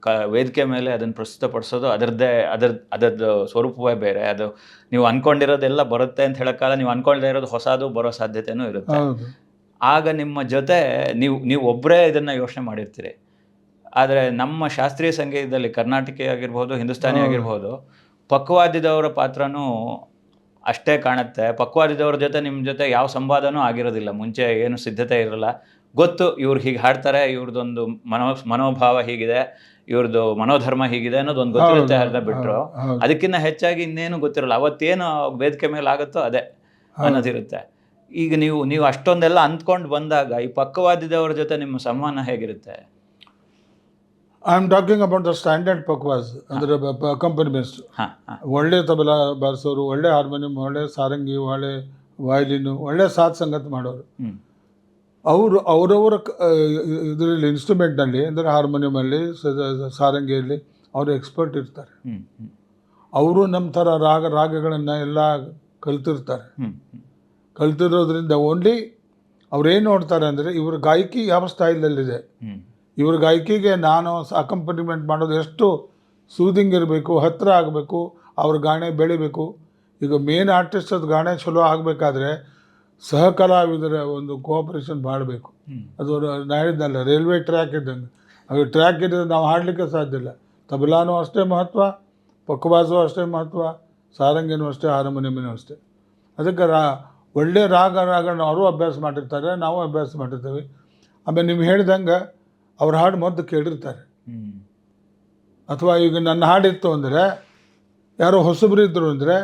ಕ ವೇದಿಕೆ ಮೇಲೆ ಅದನ್ನು ಪ್ರಸ್ತುತಪಡಿಸೋದು ಅದರದ್ದೇ ಅದರ ಅದರದ್ದು ಸ್ವರೂಪವೇ ಬೇರೆ. ಅದು ನೀವು ಅನ್ಕೊಂಡಿರೋದೆಲ್ಲ ಬರುತ್ತೆ ಅಂತ ಹೇಳೋಕ್ಕಾಗಲ್ಲ ನೀವು ಅನ್ಕೊಂಡಿರೋದು ಇರೋದು ಹೊಸದು ಬರೋ ಸಾಧ್ಯತೆನೂ ಇರುತ್ತೆ. ಆಗ ನಿಮ್ಮ ಜೊತೆ ನೀವು ನೀವು ಒಬ್ಬರೇ ಇದನ್ನು ಯೋಚನೆ ಮಾಡಿರ್ತೀರಿ. ಆದರೆ ನಮ್ಮ ಶಾಸ್ತ್ರೀಯ ಸಂಗೀತದಲ್ಲಿ ಕರ್ನಾಟಕ ಆಗಿರ್ಬೋದು ಹಿಂದೂಸ್ತಾನಿ ಆಗಿರ್ಬೋದು ಪಕ್ವಾದಿದವರ ಪಾತ್ರನೂ ಅಷ್ಟೇ ಕಾಣುತ್ತೆ. ಪಕ್ವಾರಿದವ್ರ ಜೊತೆ ನಿಮ್ಮ ಜೊತೆ ಯಾವ ಸಂವಾದನೂ ಆಗಿರೋದಿಲ್ಲ. ಮುಂಚೆ ಏನು ಸಿದ್ಧತೆ ಇರಲ್ಲ. ಗೊತ್ತು ಇವ್ರು ಹೀಗೆ ಹಾಡ್ತಾರೆ ಇವ್ರದ್ದೊಂದು ಮನೋ ಮನೋಭಾವ ಹೀಗಿದೆ ಇವ್ರದ್ದು ಮನೋಧರ್ಮ ಹೀಗಿದೆ ಅನ್ನೋದು ಒಂದು ಗೊತ್ತಿರುತ್ತೆ ಅರ್ಧ ಬಿಟ್ಟರು ಅದಕ್ಕಿಂತ ಹೆಚ್ಚಾಗಿ ಇನ್ನೇನು ಗೊತ್ತಿರಲ್ಲ. ಅವತ್ತೇನು ವೇದಿಕೆ ಮೇಲೆ ಆಗುತ್ತೋ ಅದೇ ಅನ್ನೋದಿರುತ್ತೆ. ಈಗ ನೀವು ನೀವು ಅಷ್ಟೊಂದೆಲ್ಲ ಅಂದ್ಕೊಂಡು ಬಂದಾಗ ಈ ಪಕ್ಕವಾದಿದವ್ರ ಜೊತೆ ನಿಮ್ಮ ಸಂವಹನ ಹೇಗಿರುತ್ತೆ? I am talking about the standard ಪಕ್ವಾಸ್ ಅಂದರೆ ಕಂಪನಿ ಬೆಸ್ಟ್ ಒಳ್ಳೆ ತಬಲಾ ಬಾರಿಸೋರು ಒಳ್ಳೆ ಹಾರ್ಮೋನಿಯಂ ಒಳ್ಳೆ ಸಾರಂಗಿ ಒಳ್ಳೆ ವಯಲಿನು ಒಳ್ಳೆ ಸಾತ್ ಸಂಗತಿ ಮಾಡೋರು. ಅವರು ಅವರವರ ಇದರಲ್ಲಿ ಇನ್ಸ್ಟ್ರೂಮೆಂಟ್ನಲ್ಲಿ ಅಂದರೆ ಹಾರ್ಮೋನಿಯಮಲ್ಲಿ ಸಾರಂಗಿಯಲ್ಲಿ ಅವರು ಎಕ್ಸ್ಪರ್ಟ್ ಇರ್ತಾರೆ. ಅವರು ನಮ್ಮ ಥರ ರಾಗ ರಾಗಗಳನ್ನು ಎಲ್ಲ ಕಲ್ತಿರ್ತಾರೆ. ಕಲ್ತಿರೋದ್ರಿಂದ ಓನ್ಲಿ ಅವ್ರೇನು ನೋಡ್ತಾರೆ ಅಂದರೆ ಇವ್ರ ಗಾಯಕಿ ಯಾವ ಸ್ಟೈಲಲ್ಲಿದೆ ಇವ್ರ ಗಾಯಕಿಗೆ ನಾನು ಅಕಂಪನಿಮೆಂಟ್ ಮಾಡೋದು ಎಷ್ಟು ಸೂದಿಂಗ್ ಇರಬೇಕು ಹತ್ತಿರ ಆಗಬೇಕು ಅವ್ರ ಗಾಣೆ ಬೆಳಿಬೇಕು. ಈಗ ಮೇನ್ ಆರ್ಟಿಸ್ಟ್ ಅದು ಗಾಣೆ ಚಲೋ ಆಗಬೇಕಾದ್ರೆ ಸಹಕಲಾವಿದರ ಒಂದು ಕೋಆಪ್ರೇಷನ್ ಮಾಡಬೇಕು. ಅದು ನಾಡಿದ್ದಲ್ಲ ರೈಲ್ವೆ ಟ್ರ್ಯಾಕ್ ಇದ್ದಂಗೆ. ಅದು ಟ್ರ್ಯಾಕ್ ಇದ್ದರೆ ನಾವು ಹಾಡಲಿಕ್ಕೆ ಸಾಧ್ಯ ಇಲ್ಲ. ತಬಲಾನೂ ಅಷ್ಟೇ ಮಹತ್ವ ಪಕ್ಕಬಾಸು ಅಷ್ಟೇ ಮಹತ್ವ ಸಾರಂಗಿನೂ ಅಷ್ಟೇ ಹಾರ್ಮೋನಿಯಮಿನೂ ಅಷ್ಟೇ. ಅದಕ್ಕೆ ರಾ ಒಳ್ಳೆ ರಾಗ ರಾಗನ ಅವರು ಅಭ್ಯಾಸ ಮಾಡಿರ್ತಾರೆ ನಾವು ಅಭ್ಯಾಸ ಮಾಡಿರ್ತೀವಿ. ಆಮೇಲೆ ನಿಮ್ಗೆ ಹೇಳ್ದಂಗೆ ಅವ್ರ ಹಾಡು ಮದ್ದು ಕೇಳಿರ್ತಾರೆ. ಅಥವಾ ಈಗ ನನ್ನ ಹಾಡಿತ್ತು ಅಂದರೆ ಯಾರೋ ಹೊಸಬ್ರು ಇದ್ದರು ಅಂದರೆ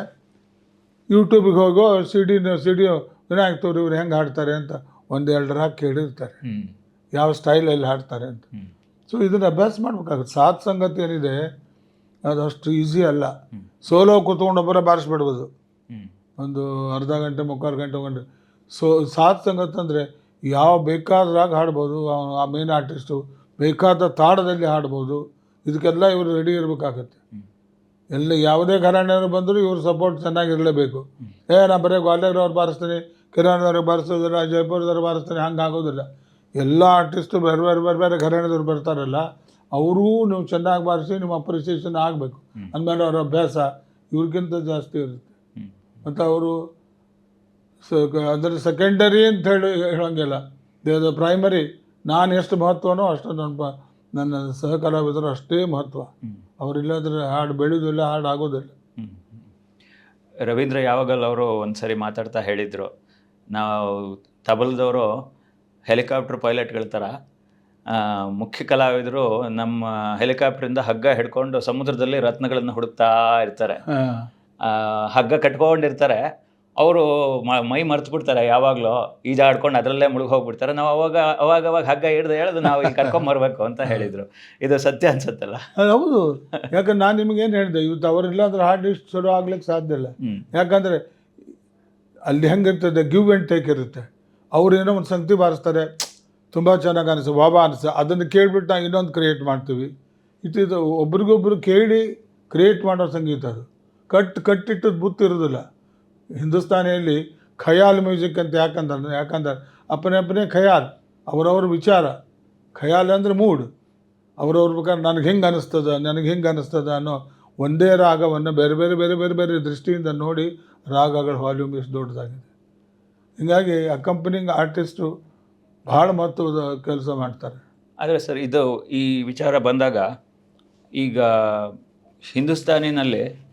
ಯೂಟ್ಯೂಬಿಗೆ ಹೋಗೋ C D C D Vinayak Torvi ಇವ್ರು ಹೆಂಗೆ ಹಾಡ್ತಾರೆ ಅಂತ ಒಂದೆರಡು ರಾಗ ಕೇಳಿರ್ತಾರೆ. ಯಾವ ಸ್ಟೈಲಲ್ಲಿ ಹಾಡ್ತಾರೆ ಅಂತ. ಸೊ ಇದನ್ನು ಅಭ್ಯಾಸ ಮಾಡ್ಬೇಕಾಗುತ್ತೆ. ಸಾತ್ ಸಂಗತಿ ಏನಿದೆ ಅದು ಅಷ್ಟು ಈಸಿ ಅಲ್ಲ. ಸೋಲೋ ಕೂತ್ಕೊಂಡು ಒಬ್ಬರೇ ಬಾರಿಸ್ಬಿಡ್ಬೋದು. ಒಂದು ಅರ್ಧ ಗಂಟೆ ಮುಕ್ಕಾಲು ಗಂಟೆ ಗಂಟೆ ಸೊ ಸಾತ್ ಸಂಗತಿ ಅಂದರೆ ಯಾವ ಬೇಕಾದ್ರಾಗ ಹಾಡ್ಬೋದು ಅವ್ನು ಆ ಮೇನ್ ಆರ್ಟಿಸ್ಟು ಬೇಕಾದ ತಾಡದಲ್ಲಿ ಹಾಡ್ಬೋದು ಇದಕ್ಕೆಲ್ಲ ಇವರು ರೆಡಿ ಇರಬೇಕಾಗತ್ತೆ. ಎಲ್ಲ ಯಾವುದೇ ಘರಾಣೆಯವರು ಬಂದರೂ ಇವ್ರ ಸಪೋರ್ಟ್ ಚೆನ್ನಾಗಿರಲೇಬೇಕು. ಏ ನಾನು ಬರೀ ಗ್ವಾಲಿಯರ್ನವ್ರು ಬಾರಿಸ್ತೀನಿ ಕಿರಾಣದವ್ರಿಗೆ ಬಾರಿಸೋದಿಲ್ಲ ಜೈಪುರದವ್ರು ಬಾರಿಸ್ತೀನಿ ಹಂಗೆ ಆಗೋದಿಲ್ಲ ಎಲ್ಲ ಆರ್ಟಿಸ್ಟು ಬೇರೆ ಬೇರೆ ಬೇರೆ ಬೇರೆ ಘರಾಣೆದವ್ರು ಬರ್ತಾರಲ್ಲ ಅವರೂ ನೀವು ಚೆನ್ನಾಗಿ ಬಾರಿಸಿ ನಿಮ್ಮ ಅಪ್ರಿಸಿಯೇಷನ್ ಆಗಬೇಕು. ಅಂದಮೇಲೆ ಅವರ ಅಭ್ಯಾಸ ಇವ್ರಿಗಿಂತ ಜಾಸ್ತಿ ಇರುತ್ತೆ. ಮತ್ತು ಅವರು ಸ ಅಂದರೆ ಸೆಕೆಂಡರಿ ಅಂತ ಹೇಳಿ ಹೇಳೋಂಗಿಲ್ಲ. ದೇದ ಪ್ರೈಮರಿ ನಾನು ಎಷ್ಟು ಮಹತ್ವನೋ ಅಷ್ಟು ನನ್ನ ಪ ನನ್ನ ಸಹಕಲಾವಿದರು ಅಷ್ಟೇ ಮಹತ್ವ. ಅವರಿಲ್ಲದ್ರೆ ಹಾಡು ಬೆಳೆಯೋದಿಲ್ಲ ಹಾಡು ಆಗೋದಿಲ್ಲ. ರವೀಂದ್ರ ಯಾವಾಗಲ್ಲ ಅವರು ಒಂದು ಸರಿ ಮಾತಾಡ್ತಾ ಹೇಳಿದರು. ನಾವು ತಬಲದವರು ಹೆಲಿಕಾಪ್ಟರ್ ಪೈಲಟ್ಗಳ ಥರ ಮುಖ್ಯ ಕಲಾವಿದರು ನಮ್ಮ ಹೆಲಿಕಾಪ್ಟರಿಂದ ಹಗ್ಗ ಹಿಡ್ಕೊಂಡು ಸಮುದ್ರದಲ್ಲಿ ರತ್ನಗಳನ್ನು ಹುಡುಕ್ತಾ ಇರ್ತಾರೆ. ಹಗ್ಗ ಕಟ್ಕೊಂಡಿರ್ತಾರೆ. ಅವರು ಮೈ ಮರ್ತು ಬಿಡ್ತಾರೆ ಯಾವಾಗಲೂ. ಈಜಾಡ್ಕೊಂಡು ಅದರಲ್ಲೇ ಮುಳುಗಿ ಹೋಗ್ಬಿಡ್ತಾರೆ ನಾವು ಅವಾಗ ಅವಾಗ ಅವಾಗ ಹಗ್ಗ ಹಿಡ್ದು ಹೇಳೋದು ನಾವು ಈಗ ಕರ್ಕೊಂಬರ್ಬೇಕು ಅಂತ [laughs] ಹೇಳಿದ್ರು. ಇದು ಸತ್ಯ ಅನ್ಸುತ್ತಲ್ಲ? ಹೌದು. ಯಾಕಂದ್ರೆ ನಾನು ನಿಮಗೇನು ಹೇಳಿದೆ ಇವತ್ತು ಅವರಿಲ್ಲ ಅಂದ್ರೆ ಹಾರ್ಡ್ ಲಿಸ್ಟ್ ಶುರು ಆಗ್ಲಿಕ್ಕೆ ಸಾಧ್ಯ ಇಲ್ಲ. ಯಾಕಂದರೆ ಅಲ್ಲಿ ಹೆಂಗಿರ್ತದೆ ಗಿವ್ ಆ್ಯಂಡ್ ಟೇಕ್ ಇರುತ್ತೆ. ಅವ್ರು ಏನೋ ಒಂದು ಸಂಗತಿ ಬಾರಿಸ್ತಾರೆ ತುಂಬ ಚೆನ್ನಾಗಿ ಅನಿಸ್ತು ಬಾಬಾ ಅನಿಸು. ಅದನ್ನು ಕೇಳಿಬಿಟ್ಟು ನಾವು ಇನ್ನೊಂದು ಕ್ರಿಯೇಟ್ ಮಾಡ್ತೀವಿ. ಇದು ಇದು ಒಬ್ರಿಗೊಬ್ರು ಕೇಳಿ ಕ್ರಿಯೇಟ್ ಮಾಡೋ ಸಂಗೀತ ಅದು. ಕಟ್ ಕಟ್ಟಿಟ್ಟದ್ದು ಬುತ್ತಿ ಇರೋದಿಲ್ಲ. ಹಿಂದೂಸ್ತಾನಿಯಲ್ಲಿ ಖಯಾಲ್ ಮ್ಯೂಸಿಕ್ ಅಂತ ಯಾಕಂದ್ರೆ ಯಾಕಂದ್ರೆ ಅಪ್ಪನೇ ಅಪ್ಪನೇ ಖಯಾಲ್, ಅವರವ್ರ ವಿಚಾರ. ಖಯಾಲ್ ಅಂದ್ರೆ ಮೂಡ್. ಅವ್ರವ್ರ ಪ್ರಕಾರ ನನಗೆ ಹೆಂಗೆ ಅನಿಸ್ತದ, ನನಗೆ ಹೆಂಗೆ ಅನಿಸ್ತದ ಅನ್ನೋ ಒಂದೇ ರಾಗವನ್ನು ಬೇರೆ ಬೇರೆ ಬೇರೆ ಬೇರೆ ಬೇರೆ ದೃಷ್ಟಿಯಿಂದ ನೋಡಿ ರಾಗಗಳ ವಾಲ್ಯೂಮ್ ಎಷ್ಟು ದೊಡ್ಡದಾಗಿದೆ. ಹೀಗಾಗಿ ಅಕಂಪನಿಂಗ್ ಆರ್ಟಿಸ್ಟು ಭಾಳ ಮಹತ್ವದ ಕೆಲಸ ಮಾಡ್ತಾರೆ. ಆದರೆ ಸರ್, ಇದು ಈ ವಿಚಾರ ಬಂದಾಗ ಈಗ ಹಿಂದೂಸ್ತಾನಿನಲ್ಲಿ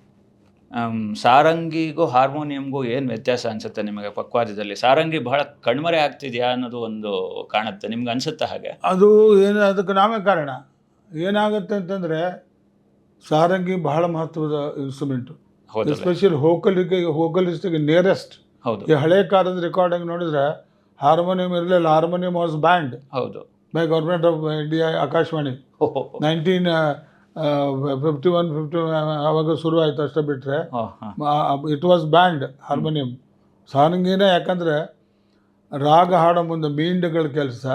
ಸಾರಂಗಿಗೂ ಹಾರ್ಮೋನಿಯಂಗೂ ಏನು ವ್ಯತ್ಯಾಸ ಅನಿಸುತ್ತೆ ನಿಮಗೆ ಪಕ್ವಾದ್ಯದಲ್ಲಿ? ಸಾರಂಗಿ ಬಹಳ ಕಣ್ಮರೆ ಆಗ್ತಿದೆಯಾ ಅನ್ನೋದು ಒಂದು ಕಾಣುತ್ತೆ ನಿಮ್ಗೆ ಅನಿಸುತ್ತೆ ಹಾಗೆ? ಅದು ಏನು ಅದಕ್ಕೆ ನಾವೇ ಕಾರಣ. ಏನಾಗುತ್ತೆ ಅಂತಂದರೆ ಸಾರಂಗಿ ಬಹಳ ಮಹತ್ವದ ಇನ್ಸ್ಟ್ರೂಮೆಂಟು ಎಸ್ಪೆಷಲಿ ಹೋಕಲಿಗೆ ಹೋಕಲಿಸ್ಟಿಗೆ ನಿಯರೆಸ್ಟ್ ಹೌದು. ಈ ಹಳೆ ಕಾಲದ ರೆಕಾರ್ಡಿಂಗ್ ನೋಡಿದ್ರೆ ಹಾರ್ಮೋನಿಯಂ ಇರಲಿಲ್ಲ ಹಾರ್ಮೋನಿಯಂ ವಾಸ್ ಬ್ಯಾಂಡ್ ಹೌದು. By government of India Akashvani. Nineteen fifty one fifty ಆವಾಗ ಶುರು ಆಯಿತು ಅಷ್ಟೇ ಬಿಟ್ಟರೆ ಇಟ್ ವಾಸ್ ಬ್ಯಾಂಡ್ ಹಾರ್ಮೋನಿಯಂ ಸಾರಂಗಿನೇ ಯಾಕಂದರೆ ರಾಗ ಹಾಡೋ ಮುಂದೆ ಮೀಂಡ್ಗಳ ಕೆಲಸ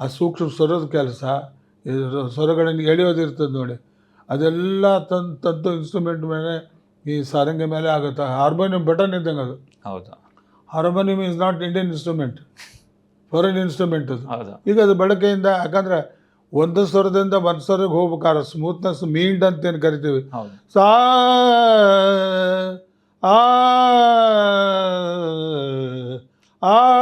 ಆ ಸೂಕ್ಷ್ಮ ಸ್ವರದ ಕೆಲಸ ಸ್ವರಗಳನ್ನು ಎಳೆಯೋದಿರ್ತದೆ ನೋಡಿ. ಅದೆಲ್ಲ ತಂದು ತಂದು ಇನ್ಸ್ಟ್ರೂಮೆಂಟ್ ಮೇಲೆ ಈ ಸಾರಂಗಿ ಮೇಲೆ ಆಗುತ್ತೆ. ಹಾರ್ಮೋನಿಯಂ ಬಟನ್ ಇದ್ದಂಗೆ ಅದು. ಹೌದಾ. Harmonium is not Indian instrument foreign instrument ಅದು. ಹೌದು. ಈಗ ಅದು ಬಳಕೆಯಿಂದ ಯಾಕಂದರೆ ಒಂದು ಸ್ವರದಿಂದ ಒಂದು ಸ್ವರಕ್ಕೆ ಹೋಗ್ಬೇಕಾರ ಸ್ಮೂತ್ನೆಸ್ ಮೀಂಡ್ ಅಂತ ಏನು ಕರಿತೀವಿ? ಸಾ ಆ ಆ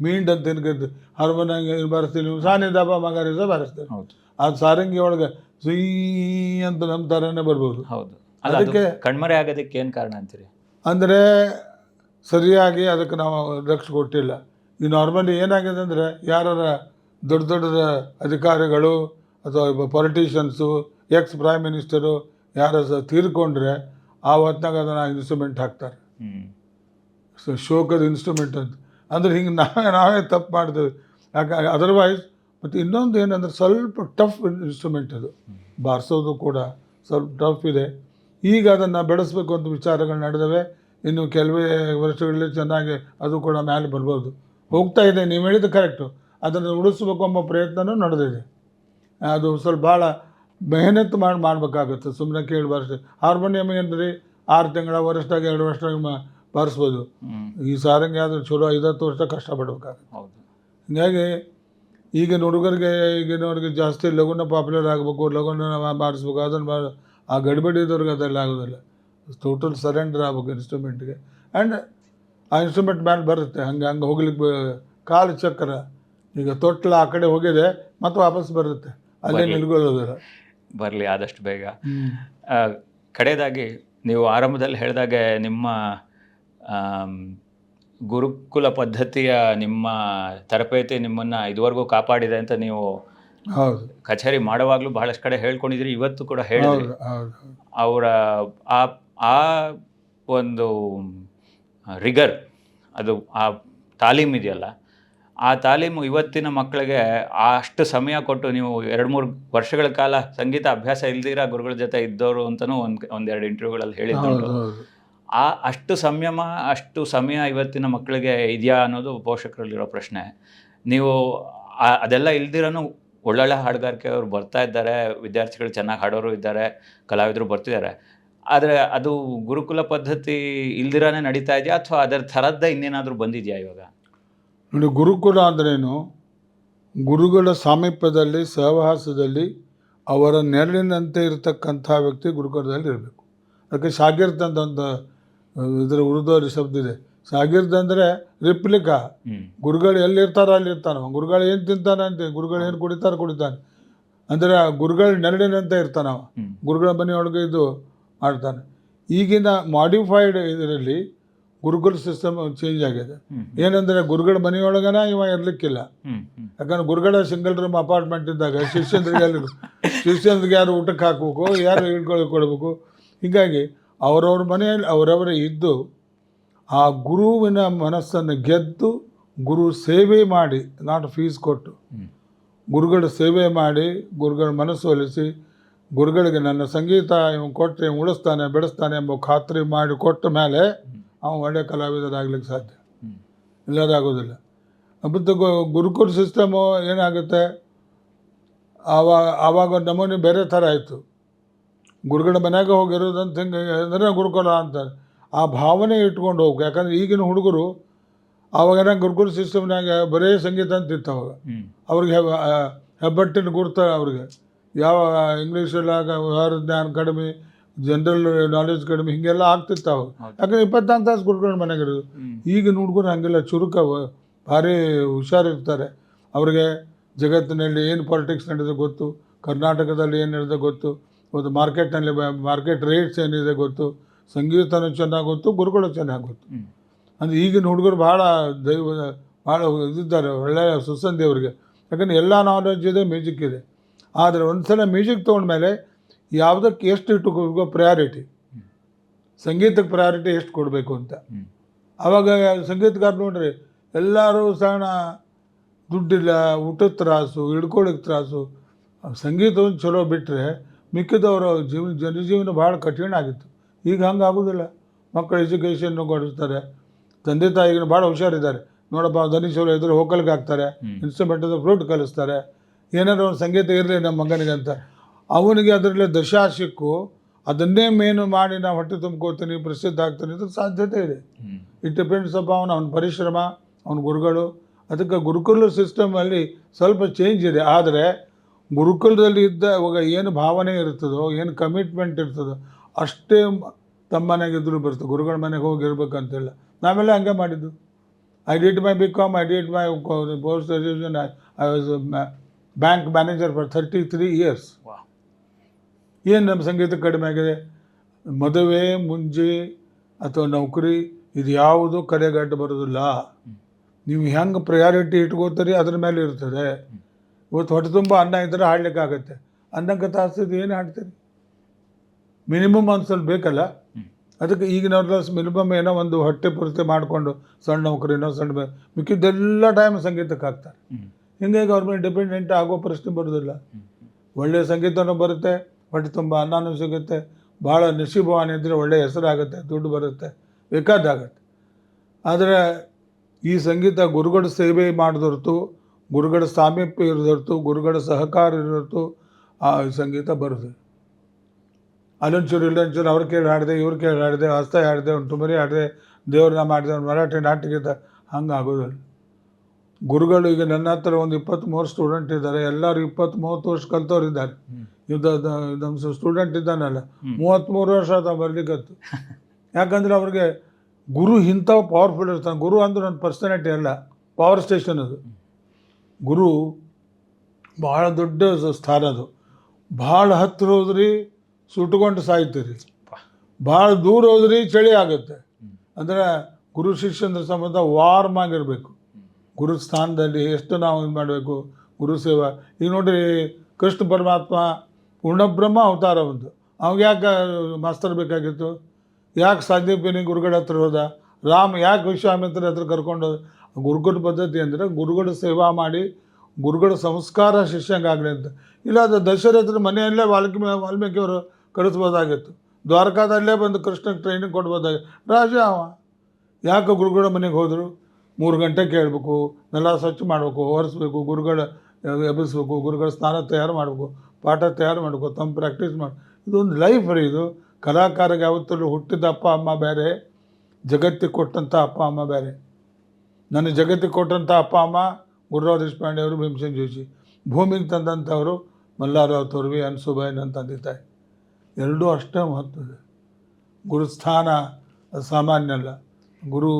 ಮೀಂಡ್ ಅಂತ ಏನು ಕರಿತೀವಿ? ಹಾರ್ಮೋನಿಯಂ ಬಾರಿಸ್ತೀವಿ ಸಾನಿ ದಬ ಮಗಾರಿಸ ಬಾರಿಸ್ತೀವಿ. ಹೌದು. ಅದು ಸಾರಂಗಿ ಒಳಗೆ ಸುಯ್ ಅಂತ ನಮ್ಮ ಥರನೇ ಬರ್ಬೋದು. ಹೌದು. ಅದು ಅದಕ್ಕೆ- ಕಣ್ಮರೆ ಆಗೋದಕ್ಕೆ ಏನು ಕಾರಣ ಅಂತೀರಿ? ಅಂದರೆ ಸರಿಯಾಗಿ ಅದಕ್ಕೆ ನಾವು ರಕ್ಷ ಕೊಟ್ಟಿಲ್ಲ. ಈ ನಾರ್ಮಲಿ ಏನಾಗಿದೆ ಅಂದರೆ ಯಾರ ದೊಡ್ಡ ದೊಡ್ಡ ಅಧಿಕಾರಿಗಳು ಅಥವಾ ಪೊಲಿಟಿಷಿಯನ್ಸು ಎಕ್ಸ್ ಪ್ರೈಮ್ ಮಿನಿಸ್ಟರು ಯಾರು ತೀರ್ಕೊಂಡ್ರೆ ಆ ಹೊತ್ನಾಗ ಅದನ್ನು ಇನ್ಸ್ಟ್ರೂಮೆಂಟ್ ಹಾಕ್ತಾರೆ. ಸೊ ಶೋಕದ ಇನ್ಸ್ಟ್ರೂಮೆಂಟ್ ಅಂತ. ಅಂದರೆ ಹಿಂಗೆ ನಾವೇ ನಾವೇ ತಪ್ಪು ಮಾಡ್ತೇವೆ. ಯಾಕೆ ಅದರ್ವೈಸ್ ಮತ್ತು ಇನ್ನೊಂದು ಏನಂದ್ರೆ ಸ್ವಲ್ಪ ಟಫ್ ಇನ್ಸ್ಟ್ರೂಮೆಂಟ್ ಅದು. ಬಾರಿಸೋದು ಕೂಡ ಸ್ವಲ್ಪ ಟಫ್ ಇದೆ. ಈಗ ಅದನ್ನು ಬೆಳೆಸಬೇಕು ಅಂತ ವಿಚಾರಗಳು ನಡೆದವೆ. ಇನ್ನು ಕೆಲವೇ ವರ್ಷಗಳಲ್ಲಿ ಚೆನ್ನಾಗಿ ಅದು ಕೂಡ ಮೇಲೆ ಬರ್ಬೋದು. ಹೋಗ್ತಾ ಇದೆ ನೀವು ಹೇಳಿದ್ದು ಕರೆಕ್ಟು ಅದನ್ನು ಉಳಿಸ್ಬೇಕು ಎಂಬ ಪ್ರಯತ್ನವೂ ನಡೆದಿದೆ. ಅದು ಸ್ವಲ್ಪ ಭಾಳ ಮೆಹನತ್ ಮಾಡಿ ಮಾಡಬೇಕಾಗುತ್ತೆ. ಸುಮ್ಮನೆ ಕೇಳಿ ಕೇಳಬಾರ್ದು ಹಾರ್ಮೋನಿಯಂ ಅಂದರೆ ಆರು ತಿಂಗಳ ವರ್ಷದಾಗ ಎರಡು ವರ್ಷದಾಗ ಬಾರಿಸ್ಬೋದು. ಈ ಸಾರಂಗಿ ಆದರೂ ಚಲೋ ಐದತ್ತು ವರ್ಷ ಕಷ್ಟಪಡ್ಬೇಕಾಗುತ್ತೆ. ಹೀಗಾಗಿ ಈಗಿನ ಹುಡುಗರಿಗೆ ಈಗಿನವ್ರಿಗೆ ಜಾಸ್ತಿ ಲಗುನ ಪಾಪ್ಯುಲರ್ ಆಗಬೇಕು ಲಗುನ ಮಾಡಿಸ್ಬೇಕು ಅದನ್ನು ಆ ಗಡಿಬಿಡಿದವ್ರಿಗೆ ಅದೆಲ್ಲ ಆಗೋದಿಲ್ಲ. ಟೋಟಲ್ ಸರೆಂಡರ್ ಆಗ್ಬೇಕು ಇನ್ಸ್ಟ್ರೂಮೆಂಟ್ಗೆ ಆ್ಯಂಡ್ ಆ ಇನ್ಸ್ಟ್ರೂಮೆಂಟ್ ಮೇಲೆ ಬರುತ್ತೆ. ಹಂಗೆ ಹಂಗೆ ಹೋಗ್ಲಿಕ್ಕೆ ಕಾಲು ಚಕ್ರ. ಈಗ ತೊಟ್ಲ ಆ ಕಡೆ ಹೋಗಿದೆ ಮತ್ತೆ ವಾಪಸ್ ಬರುತ್ತೆ. ಅಲ್ಲೇ ನಿಲ್ಗೊಳ್ಳೋದಿಲ್ಲ ಬರಲಿ ಆದಷ್ಟು ಬೇಗ. ಕಡೆಯದಾಗಿ ನೀವು ಆರಂಭದಲ್ಲಿ ಹೇಳಿದಾಗೆ ನಿಮ್ಮ ಗುರುಕುಲ ಪದ್ಧತಿಯ ನಿಮ್ಮ ತರಬೇತಿ ನಿಮ್ಮನ್ನು ಇದುವರೆಗೂ ಕಾಪಾಡಿದೆ ಅಂತ ನೀವು ಹೌದು. ಕಚೇರಿ ಮಾಡುವಾಗಲೂ ಬಹಳಷ್ಟು ಕಡೆ ಹೇಳ್ಕೊಂಡಿದ್ರಿ ಇವತ್ತು ಕೂಡ ಹೇಳಿದ್ರಿ. ಅವರ ಆ ಆ ಒಂದು ರಿಗರ್ ಅದು ಆ ತಾಲೀಮ್ ಇದೆಯಲ್ಲ ಆ ತಾಲೀಮು ಇವತ್ತಿನ ಮಕ್ಕಳಿಗೆ ಅಷ್ಟು ಸಮಯ ಕೊಟ್ಟು ನೀವು ಎರಡು ಮೂರು ವರ್ಷಗಳ ಕಾಲ ಸಂಗೀತ ಅಭ್ಯಾಸ ಇಲ್ದಿರ ಗುರುಗಳ ಜೊತೆ ಇದ್ದವರು ಅಂತಲೂ ಒಂದು ಒಂದೆರಡು ಇಂಟರ್ವ್ಯೂಗಳಲ್ಲಿ ಹೌದು ಆ ಅಷ್ಟು ಸಂಯಮ ಅಷ್ಟು ಸಮಯ ಇವತ್ತಿನ ಮಕ್ಕಳಿಗೆ ಇದೆಯಾ ಅನ್ನೋದು ಪೋಷಕರಲ್ಲಿರೋ ಪ್ರಶ್ನೆ. ನೀವು ಅದೆಲ್ಲ ಇಲ್ದಿರೋನು ಒಳ್ಳೊಳ್ಳೆ ಹಾಡುಗಾರಿಕೆಯವರು ಬರ್ತಾ ಇದ್ದಾರೆ ವಿದ್ಯಾರ್ಥಿಗಳು ಚೆನ್ನಾಗಿ ಹಾಡೋರು ಇದ್ದಾರೆ ಕಲಾವಿದರು ಬರ್ತಿದ್ದಾರೆ. ಆದರೆ ಅದು ಗುರುಕುಲ ಪದ್ಧತಿ ಇಲ್ದಿರಾನೇ ನಡೀತಾ ಇದೆಯಾ ಅಥವಾ ಅದರ ಥರದ್ದ ಇನ್ನೇನಾದರೂ ಬಂದಿದೆಯಾ ಇವಾಗ? ನೋಡಿ ಗುರುಕುಲ ಅಂದ್ರೇನು? ಗುರುಗಳ ಸಾಮೀಪ್ಯದಲ್ಲಿ ಸಹವಾಸದಲ್ಲಿ ಅವರ ನೆರಳಿನಂತೆ ಇರತಕ್ಕಂಥ ವ್ಯಕ್ತಿ ಗುರುಕುಲದಲ್ಲಿ ಇರಬೇಕು. ಅದಕ್ಕೆ ಶಾಗಿರ್ದ್ ಅಂತ ಒಂದು ಇದರ ಉರ್ದು ಶಬ್ದ ಇದೆ. ಶಾಗಿರ್ದ್ ಅಂದರೆ ರಿಪ್ಲಿಕಾ. ಗುರುಗಳು ಎಲ್ಲಿರ್ತಾರೋ ಅಲ್ಲಿ ಇರ್ತಾನೆ ಗುರುಗಳು ಏನು ತಿಂತಾನೆ ಅಂತ ಗುರುಗಳು ಏನು ಕುಡಿತಾರೆ ಕುಡಿತಾನೆ. ಅಂದರೆ ಗುರುಗಳ ನೆರಳಿನಂತೆ ಇರ್ತಾನೆ ಅವ ಹ್ಞೂ ಗುರುಗಳ ಮನೆಯೊಳಗೆ ಇದು ಮಾಡ್ತಾನೆ. ಈಗಿನ ಮಾಡಿಫೈಡ್ ಇದರಲ್ಲಿ ಗುರುಗಳ ಸಿಸ್ಟಮ್ ಚೇಂಜ್ ಆಗಿದೆ. ಏನಂದರೆ ಗುರುಗಳ ಮನೆಯೊಳಗನ ಇವ ಇರಲಿಕ್ಕಿಲ್ಲ. ಯಾಕಂದ್ರೆ ಗುರುಗಳ ಸಿಂಗಲ್ ರೂಮ್ ಅಪಾರ್ಟ್ಮೆಂಟ್ ಇದ್ದಾಗ ಶಿಷ್ಯಂದ್ರಿಗೆ ಅಲ್ಲಿ ಶಿಷ್ಯಂದ್ರಿಗೆ ಯಾರು ಊಟಕ್ಕೆ ಹಾಕಬೇಕು ಯಾರು ಹಿಡ್ಕೊಳ್ಳಿ ಕೊಡಬೇಕು. ಹೀಗಾಗಿ ಅವರವ್ರ ಮನೆಯಲ್ಲಿ ಅವರವರೇ ಇದ್ದು ಆ ಗುರುವಿನ ಮನಸ್ಸನ್ನು ಗೆದ್ದು ಗುರು ಸೇವೆ ಮಾಡಿ ನಾಟ್ ಫೀಸ್ ಕೊಟ್ಟು. ಗುರುಗಳ ಸೇವೆ ಮಾಡಿ ಗುರುಗಳ ಮನಸ್ಸು ಒಲಿಸಿ ಗುರುಗಳಿಗೆ ನನ್ನ ಸಂಗೀತ ಇವನು ಕೊಟ್ಟರೆ ಉಳಿಸ್ತಾನೆ ಬೆಳೆಸ್ತಾನೆ ಎಂಬ ಖಾತ್ರಿ ಮಾಡಿ ಕೊಟ್ಟ ಮೇಲೆ ಅವನು ಒಳ್ಳೆಯ ಕಲಾವಿದರಾಗ್ಲಿಕ್ಕೆ ಸಾಧ್ಯ. ಇಲ್ಲದಾಗೋದಿಲ್ಲ ಮತ್ತು ಗುರುಕುಲ್ ಗುರುಕುಲ ಸಿಸ್ಟಮು ಏನಾಗುತ್ತೆ? ಆವಾಗ ಆವಾಗ ನಮೂನೆ ಬೇರೆ ಥರ ಆಯಿತು. ಗುರುಗಳ ಮನೆಗೆ ಹೋಗಿರೋದಂತ ಹಿಂಗೆ ಅಂದರೆ ಗುರುಕುಲ ಅಂತ. ಆ ಭಾವನೆ ಇಟ್ಕೊಂಡು ಹೋಗ್ಬೇಕು. ಯಾಕಂದ್ರೆ ಈಗಿನ ಹುಡುಗರು ಆವಾಗ ಗುರುಕುಲ ಸಿಸ್ಟಮ್ನಾಗ ಬರೇ ಸಂಗೀತ ಅಂತ ಇತ್ತು ಅವಾಗ ಅವ್ರಿಗೆ ಹೆಬ್ಬ- ಹೆಬ್ಬಟ್ಟಿನ ಗುರುತ ಅವ್ರಿಗೆ. ಯಾವ ಇಂಗ್ಲೀಷಲ್ಲಾಗ ವ್ಯವಹಾರ ಜ್ಞಾನ ಕಡಿಮೆ ಜನರಲ್ ನಾಲೆಜ್ ಕಡಿಮೆ ಹೀಗೆಲ್ಲ ಆಗ್ತಿತ್ತು ಅವಾಗ ಯಾಕಂದ್ರೆ ಇಪ್ಪತ್ನಾಲ್ಕು ತಾಸು ಗುರುಗಳ ಮನೆಗಿರೋದು ಈಗ ಈಗಿನ ಹುಡುಗರು ಹಾಗೆಲ್ಲ ಚುರುಕವ ಭಾರಿ ಹುಷಾರಿರ್ತಾರೆ. ಅವ್ರಿಗೆ ಜಗತ್ತಿನಲ್ಲಿ ಏನು ಪಾಲಿಟಿಕ್ಸ್ ನಡೆದ ಗೊತ್ತು ಕರ್ನಾಟಕದಲ್ಲಿ ಏನು ನಡೆದ ಗೊತ್ತು ಒಂದು ಮಾರ್ಕೆಟ್ನಲ್ಲಿ ಮಾರ್ಕೆಟ್ ರೇಟ್ಸ್ ಏನಿದೆ ಗೊತ್ತು ಸಂಗೀತನೂ ಚೆನ್ನಾಗಿ ಗೊತ್ತು ಗುರುಗಳು ಚೆನ್ನಾಗಿ ಗೊತ್ತು. ಅಂದರೆ ಈಗಿನ ಹುಡುಗರು ಭಾಳ ದೈವ ಭಾಳ ಇದಿದ್ದಾರೆ ಒಳ್ಳೆಯ ಸುಸಂಧಿ ಅವರಿಗೆ. ಯಾಕಂದ್ರೆ ಎಲ್ಲ ನಾಲೆಜ್ ಇದೆ ಮ್ಯೂಸಿಕ್ ಇದೆ. ಆದರೆ ಒಂದು ಸಲ ಮ್ಯೂಸಿಕ್ ತೊಗೊಂಡ್ಮೇಲೆ ಯಾವುದಕ್ಕೆ ಎಷ್ಟು ಇಟ್ಟು ಪ್ರಯಾರಿಟಿ ಸಂಗೀತಕ್ಕೆ ಪ್ರಯಾರಿಟಿ ಎಷ್ಟು ಕೊಡಬೇಕು ಅಂತ. ಆವಾಗ ಸಂಗೀತಗಾರ ನೋಡ್ರಿ ಎಲ್ಲರೂ ಸಣ್ಣ ದುಡ್ಡಿಲ್ಲ ಊಟದ ತ್ರಾಸು ಹಿಡ್ಕೊಳಕ್ಕೆ ತ್ರಾಸು. ಸಂಗೀತವನ್ನು ಚಲೋ ಬಿಟ್ಟರೆ ಮಿಕ್ಕಿದವರ ಜೀವನ ಜನಜೀವನ ಭಾಳ ಕಠಿಣ ಆಗಿತ್ತು. ಈಗ ಹಂಗೆ ಆಗೋದಿಲ್ಲ. ಮಕ್ಕಳು ಎಜುಕೇಷನ್ನು ಕೊಡಿಸ್ತಾರೆ. ತಂದೆ ತಾಯಿಗೂ ಭಾಳ ಹುಷಾರಿದ್ದಾರೆ. ನೋಡಪ್ಪ ಧನಿಸೋರು ಚಲೋ ಇದ್ರೆ ಹೋಕಲ್ಗೆ ಹಾಕ್ತಾರೆ. ಇನ್ಸ್ಟ್ರೂಮೆಂಟ್ ಇನ್ಸ್ಟ್ರೂಮೆಂಟದ ಫ್ಲೂಟ್ ಕಲಿಸ್ತಾರೆ. ಏನಾದ್ರು ಒಂದು ಸಂಗೀತ ಇರಲಿ ನಮ್ಮ ಮಗನಿಗೆ ಅಂತ. ಅವನಿಗೆ ಅದರಲ್ಲಿ ದಶಾ ಸಿಕ್ಕು. ಅದನ್ನೇ ಮೇನು ಮಾಡಿ ನಾವು ಹೊಟ್ಟೆ ತುಂಬ್ಕೋತೀನಿ ಪ್ರಸಿದ್ಧ ಆಗ್ತೀನಿ ಅಂತ ಸಾಧ್ಯತೆ ಇದೆ. ಇಟ್ ಡಿಪೆಂಡ್ಸ್ ಅಪ್ ಅವನ ಅವನ ಪರಿಶ್ರಮ ಅವನ ಗುರುಗಳು. ಅದಕ್ಕೆ ಗುರುಕುಲ ಸಿಸ್ಟಮಲ್ಲಿ ಸ್ವಲ್ಪ ಚೇಂಜ್ ಇದೆ. ಆದರೆ ಗುರುಕುಲದಲ್ಲಿ ಇದ್ದ ಇವಾಗ ಏನು ಭಾವನೆ ಇರ್ತದೋ ಏನು ಕಮಿಟ್ಮೆಂಟ್ ಇರ್ತದೋ ಅಷ್ಟೇ ತಮ್ಮ ಮನೆಗೆ ಇದ್ರೂ ಬರ್ತದೆ ಗುರುಗಳ ಮನೆಗೆ ಹೋಗಿ ಇರ್ಬೇಕಂತಿಲ್ಲ. ನಾವೆಲ್ಲ ಹಂಗೆ ಮಾಡಿದ್ದು. I did my B Com I did my post graduation I was bank manager for thirty three years ವಾ ಏನು ನಮ್ಮ ಸಂಗೀತ ಕಡಿಮೆ ಆಗಿದೆ? ಮದುವೆ ಮುಂಜಿ ಅಥವಾ ನೌಕರಿ ಇದು ಯಾವುದು ಕರೆಗಾಟ ಬರೋದಿಲ್ಲ. ನೀವು ಹೆಂಗೆ ಪ್ರಯಾರಿಟಿ ಇಟ್ಕೋತೀರಿ ಅದ್ರ ಮೇಲೆ ಇರ್ತದೆ. ಇವತ್ತು ಹೊಟ್ಟೆ ತುಂಬ ಅನ್ನ ಇದ್ದರೆ ಹಾಡ್ಲಿಕ್ಕಾಗತ್ತೆ. ಅನ್ನಂಗೆ ತಾಸಿದ್ದು ಏನು ಹಾಡ್ತೀರಿ? ಮಿನಿಮಮ್ ಒಂದು ಸ್ವಲ್ಪ ಬೇಕಲ್ಲ. ಅದಕ್ಕೆ ಈಗಿನವ್ರೆಲ್ಲ ಮಿನಿಮಮ್ ಏನೋ ಒಂದು ಹೊಟ್ಟೆ ಪೂರ್ತಿ ಮಾಡಿಕೊಂಡು ಸಣ್ಣ ನೌಕರಿನೋ ಸಣ್ಣ ಮಿಕ್ಕಿದ್ದೆಲ್ಲ ಟೈಮ್ ಸಂಗೀತಕ್ಕೆ ಹಾಕ್ತಾರೆ ಹಿಂಗಾಗಿ ಅವ್ರ ಡಿಪೆಂಡೆಂಟ್ ಆಗೋ ಪ್ರಶ್ನೆ ಬರೋದಿಲ್ಲ. ಒಳ್ಳೆಯ ಸಂಗೀತನೂ ಬರುತ್ತೆ ಹೊಟ್ಟೆ ತುಂಬ ಅನ್ನನೂ ಸಿಗುತ್ತೆ. ಭಾಳ ನಿಶೀಭವಾನಿ ಇದ್ದರೆ ಒಳ್ಳೆಯ ಹೆಸರಾಗುತ್ತೆ, ದುಡ್ಡು ಬರುತ್ತೆ, ಬೇಕಾದಾಗತ್ತೆ. ಆದರೆ ಈ ಸಂಗೀತ ಗುರುಗಳ ಸೇವೆ ಮಾಡಿದೊರ್ತು, ಗುರುಗಳ ಸಾಮೀಪ್ಯ ಇರೋದೊರ್ತು, ಗುರುಗಳ ಸಹಕಾರ ಇರೋರ್ತು ಆ ಸಂಗೀತ ಬರೋದು ಅಲ್ಲೊಂಚೂರು ಇಲ್ಲೊಂಚೂರು ಅವ್ರು ಕೇಳಿ ಹಾಡಿದೆ, ಇವ್ರು ಕೇಳಿ ಹಾಡಿದೆ ಹಸ್ತ ಹಾಡಿದೆ, ಒಂದು ತುಮರಿ ಹಾಡಿದೆ ದೇವ್ರನ್ನ ಮಾಡಿದೆ, ಒಂದು ಮರಾಠಿ ನಾಟ್ಯಗೀತ ಹಂಗೆ ಆಗೋದಿಲ್ಲ ಗುರುಗಳು ಈಗ ನನ್ನ ಹತ್ರ ಒಂದು ಇಪ್ಪತ್ತ್ಮೂರು ಸ್ಟೂಡೆಂಟ್ ಇದ್ದಾರೆ ಎಲ್ಲರೂ ಇಪ್ಪತ್ತ್ಮೂವತ್ತು ವರ್ಷ ಕಲ್ತವ್ರು ಇದ್ದಾರೆ ಇದು ನಮ್ಮ ಸ್ಟೂಡೆಂಟ್ ಇದ್ದಾನಲ್ಲ. ಮೂವತ್ತ್ಮೂರು ವರ್ಷ ಆತ ಬರ್ಲಿಕ್ಕತ್ತು ಯಾಕಂದ್ರೆ ಅವ್ರಿಗೆ ಗುರು ಇಂಥವು ಪವರ್ಫುಲ್ ಇರ್ತಾನೆ. ಗುರು ಅಂದ್ರೆ ನನ್ನ ಪರ್ಸನಾಲಿಟಿ ಅಲ್ಲ ಪವರ್ ಸ್ಟೇಷನ್ ಅದು. ಗುರು ಭಾಳ ದೊಡ್ಡ ಸ್ಥಾನ ಅದು. ಭಾಳ ಹತ್ತಿರ ಹೋದ್ರಿ ಸುಟ್ಕೊಂಡು ಸಾಯ್ತೀರಿ. ಭಾಳ ದೂರ ಹೋದ್ರಿ ಚಳಿ ಆಗುತ್ತೆ. ಅಂದರೆ ಗುರು ಶಿಷ್ಯಂದ್ರ ಸಂಬಂಧ ವಾರ್ಮ್ ಆಗಿರಬೇಕು. ಗುರು ಸ್ಥಾನದಲ್ಲಿ ಎಷ್ಟು ನಾವು ಇದು ಮಾಡಬೇಕು? ಗುರು ಸೇವಾ ಈಗ ನೋಡಿರಿ, ಕೃಷ್ಣ ಪರಮಾತ್ಮ ಪೂರ್ಣಬ್ರಹ್ಮ ಅವತಾರ ಒಂದು. ಅವಾಗ ಯಾಕೆ ಮಾಸ್ತರ್ ಬೇಕಾಗಿತ್ತು? ಯಾಕೆ ಸಂದೀಪಿನಿ ಗುರುಗಳ ಹತ್ರ ಹೋದ? ರಾಮ ಯಾಕೆ ವಿಶ್ವಾಮಿತ್ರ ಹತ್ರ ಕರ್ಕೊಂಡು ಗುರುಗಳ ಪದ್ಧತಿ ಅಂದರೆ ಗುರುಗಳ ಸೇವಾ ಮಾಡಿ ಗುರುಗಳ ಸಂಸ್ಕಾರ ಶಿಷ್ಯಂಗಾಗಲಿ ಅಂತ. ಇಲ್ಲ ಅದು ದಶರಥರ ಮನೆಯಲ್ಲೇ ವಾಲ್ಮೀಕಿ ವಾಲ್ಮೀಕಿಯವರು ಕಳಿಸ್ಬೋದಾಗಿತ್ತು. ದ್ವಾರಕಾದಲ್ಲೇ ಬಂದು ಕೃಷ್ಣಗೆ ಟ್ರೈನಿಂಗ್ ಕೊಡ್ಬೋದಾಗಿತ್ತು ರಾಜ ಅವ. ಯಾಕೆ ಗುರುಗಳ ಮನೆಗೆ ಹೋದರು? ಮೂರು ಗಂಟೆ ಕೇಳಬೇಕು, ನೆಲ ಸ್ವಚ್ಛ ಮಾಡಬೇಕು ಒರೆಸ್ಬೇಕು ಗುರುಗಳ ಎಬ್ಬಿಸ್ಬೇಕು, ಗುರುಗಳ ಸ್ನಾನ ತಯಾರು ಮಾಡಬೇಕು, ಪಾಠ ತಯಾರು ಮಾಡಬೇಕು, ತಮ್ಮ ಪ್ರಾಕ್ಟೀಸ್ ಮಾಡಿ, ಇದೊಂದು ಲೈಫ್ ರೀ ಇದು. ಕಲಾಕಾರಗೆ ಯಾವತ್ತೂ ಹುಟ್ಟಿದ ಅಪ್ಪ, ಅಮ್ಮ ಬೇರೆ, ಜಗತ್ತಿಗೆ ಕೊಟ್ಟಂಥ ಅಪ್ಪ, ಅಮ್ಮ ಬೇರೆ. ನನ್ನ ಜಗತ್ತಿಗೆ ಕೊಟ್ಟಂಥ ಅಪ್ಪ, ಅಮ್ಮ ಗುರುರಾವ್ ದೇಶಪಾಂಡೆ ಅವರು, ಭೀಮಸೇನ್ ಜೋಶಿ. ಭೂಮಿಗೆ ತಂದಂಥವರು ಮಲ್ಲಾರಾವ್ ತೋರ್ವಿ ಅನ್ಸುಬಾಯಿ ನನ್ನ ತಂದೆ ತಾಯಿ ಎರಡೂ ಅಷ್ಟೇ ಮಹತ್ವದ ಗುರುಸ್ಥಾನ ಸಾಮಾನ್ಯ ಅಲ್ಲ. ಗುರು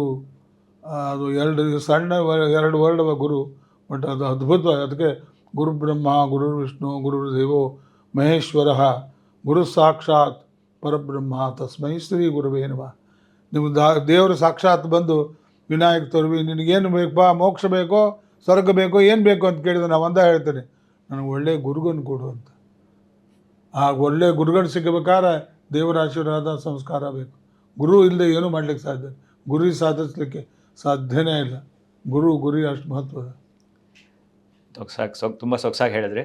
ಅದು ಎರಡು ಸಣ್ಣ ಎರಡು ವರ್ಡ್ ಗುರು, ಬಟ್ ಅದು ಅದ್ಭುತ. ಅದಕ್ಕೆ ಗುರು ಬ್ರಹ್ಮ, ಗುರು ವಿಷ್ಣು, ಗುರು ದೇವೋ ಮಹೇಶ್ವರ, ಗುರು ಸಾಕ್ಷಾತ್ ಪರಬ್ರಹ್ಮ ತಸ್ಮೈ ಶ್ರೀ ಗುರುವೇ ನಮಃ. ನಿಮ್ಮ ದಾ, ದೇವರು ಸಾಕ್ಷಾತ್ ಬಂದು ವಿನಾಯಕ ತೊರವಿ, ನಿನಗೇನು ಬಾ ಮೋಕ್ಷ ಬೇಕೋ, ಸ್ವರ್ಗ ಬೇಕೋ, ಏನು ಬೇಕು ಅಂತ ಕೇಳಿದ್ರೆ ನಾವು ಒಂದ ಹೇಳ್ತೇನೆ, ನನಗೆ ಒಳ್ಳೆ ಗುರುಗನ್ ಕೊಡು ಅಂತ. ಆ ಒಳ್ಳೆ ಗುರುಗಳು ಸಿಗಬೇಕಾದ್ರೆ ದೇವರ ಆಶೀರ್ವಾದ, ಸಂಸ್ಕಾರ ಬೇಕು. ಗುರು ಇಲ್ಲದೆ ಏನೂ ಮಾಡ್ಲಿಕ್ಕೆ ಸಾಧ್ಯ ಗುರಿ ಸಾಧಿಸ್ಲಿಕ್ಕೆ ಸಾಧ್ಯನೇ ಇಲ್ಲ. ಗುರು ಗುರಿ ಅಷ್ಟು ಮಹತ್ವ ಸೊಗ್ಸಾಗಿ ಸೊಗ್ ತುಂಬ ಸೊಗ್ಸಾಗಿ ಹೇಳಿದ್ರಿ.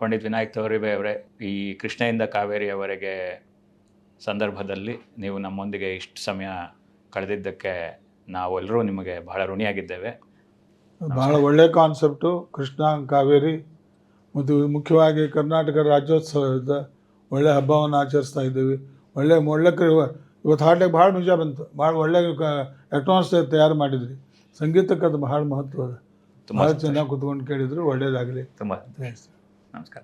ಪಂಡಿತ್ ವಿನಾಯಕ್ ತವರಿಬೆ ಅವರೇ ಈ ಕೃಷ್ಣೆಯಿಂದ ಕಾವೇರಿಯವರೆಗೆ ಸಂದರ್ಭದಲ್ಲಿ ನೀವು ನಮ್ಮೊಂದಿಗೆ ಇಷ್ಟು ಸಮಯ ಕಳೆದಿದ್ದಕ್ಕೆ ನಾವೆಲ್ಲರೂ ನಿಮಗೆ ಬಹಳ ಋಣಿಯಾಗಿದ್ದೇವೆ. ಬಹಳ ಒಳ್ಳೆ ಕಾನ್ಸೆಪ್ಟು. ಕೃಷ್ಣ ಕಾವೇರಿ ಮತ್ತು ಮುಖ್ಯವಾಗಿ ಕರ್ನಾಟಕ ರಾಜ್ಯೋತ್ಸವದ ಒಳ್ಳೆ ಹಬ್ಬವನ್ನು ಆಚರಿಸ್ತಾ ಇದ್ದೀವಿ. ಒಳ್ಳೆ ಒಳ್ಳೆ ಇವತ್ತು ಹಾಡ್ಲಿಕ್ಕೆ ಭಾಳ ನಿಜ ಬಂತು. ಭಾಳ ಒಳ್ಳೆ ಅಟ್ಮಾಸ್ಫಿಯರ್ ತಯಾರು ಮಾಡಿದ್ರಿ. ಸಂಗೀತಕ್ಕೆ ಅದು ಬಹಳ ಮಹತ್ವ ಅದ ಭಾಳ ಚೆನ್ನಾಗಿ ಕುತ್ಕೊಂಡು ಕೇಳಿದ್ರು ಒಳ್ಳೇದಾಗಲಿ. ತುಂಬ. ನಮಸ್ಕಾರ.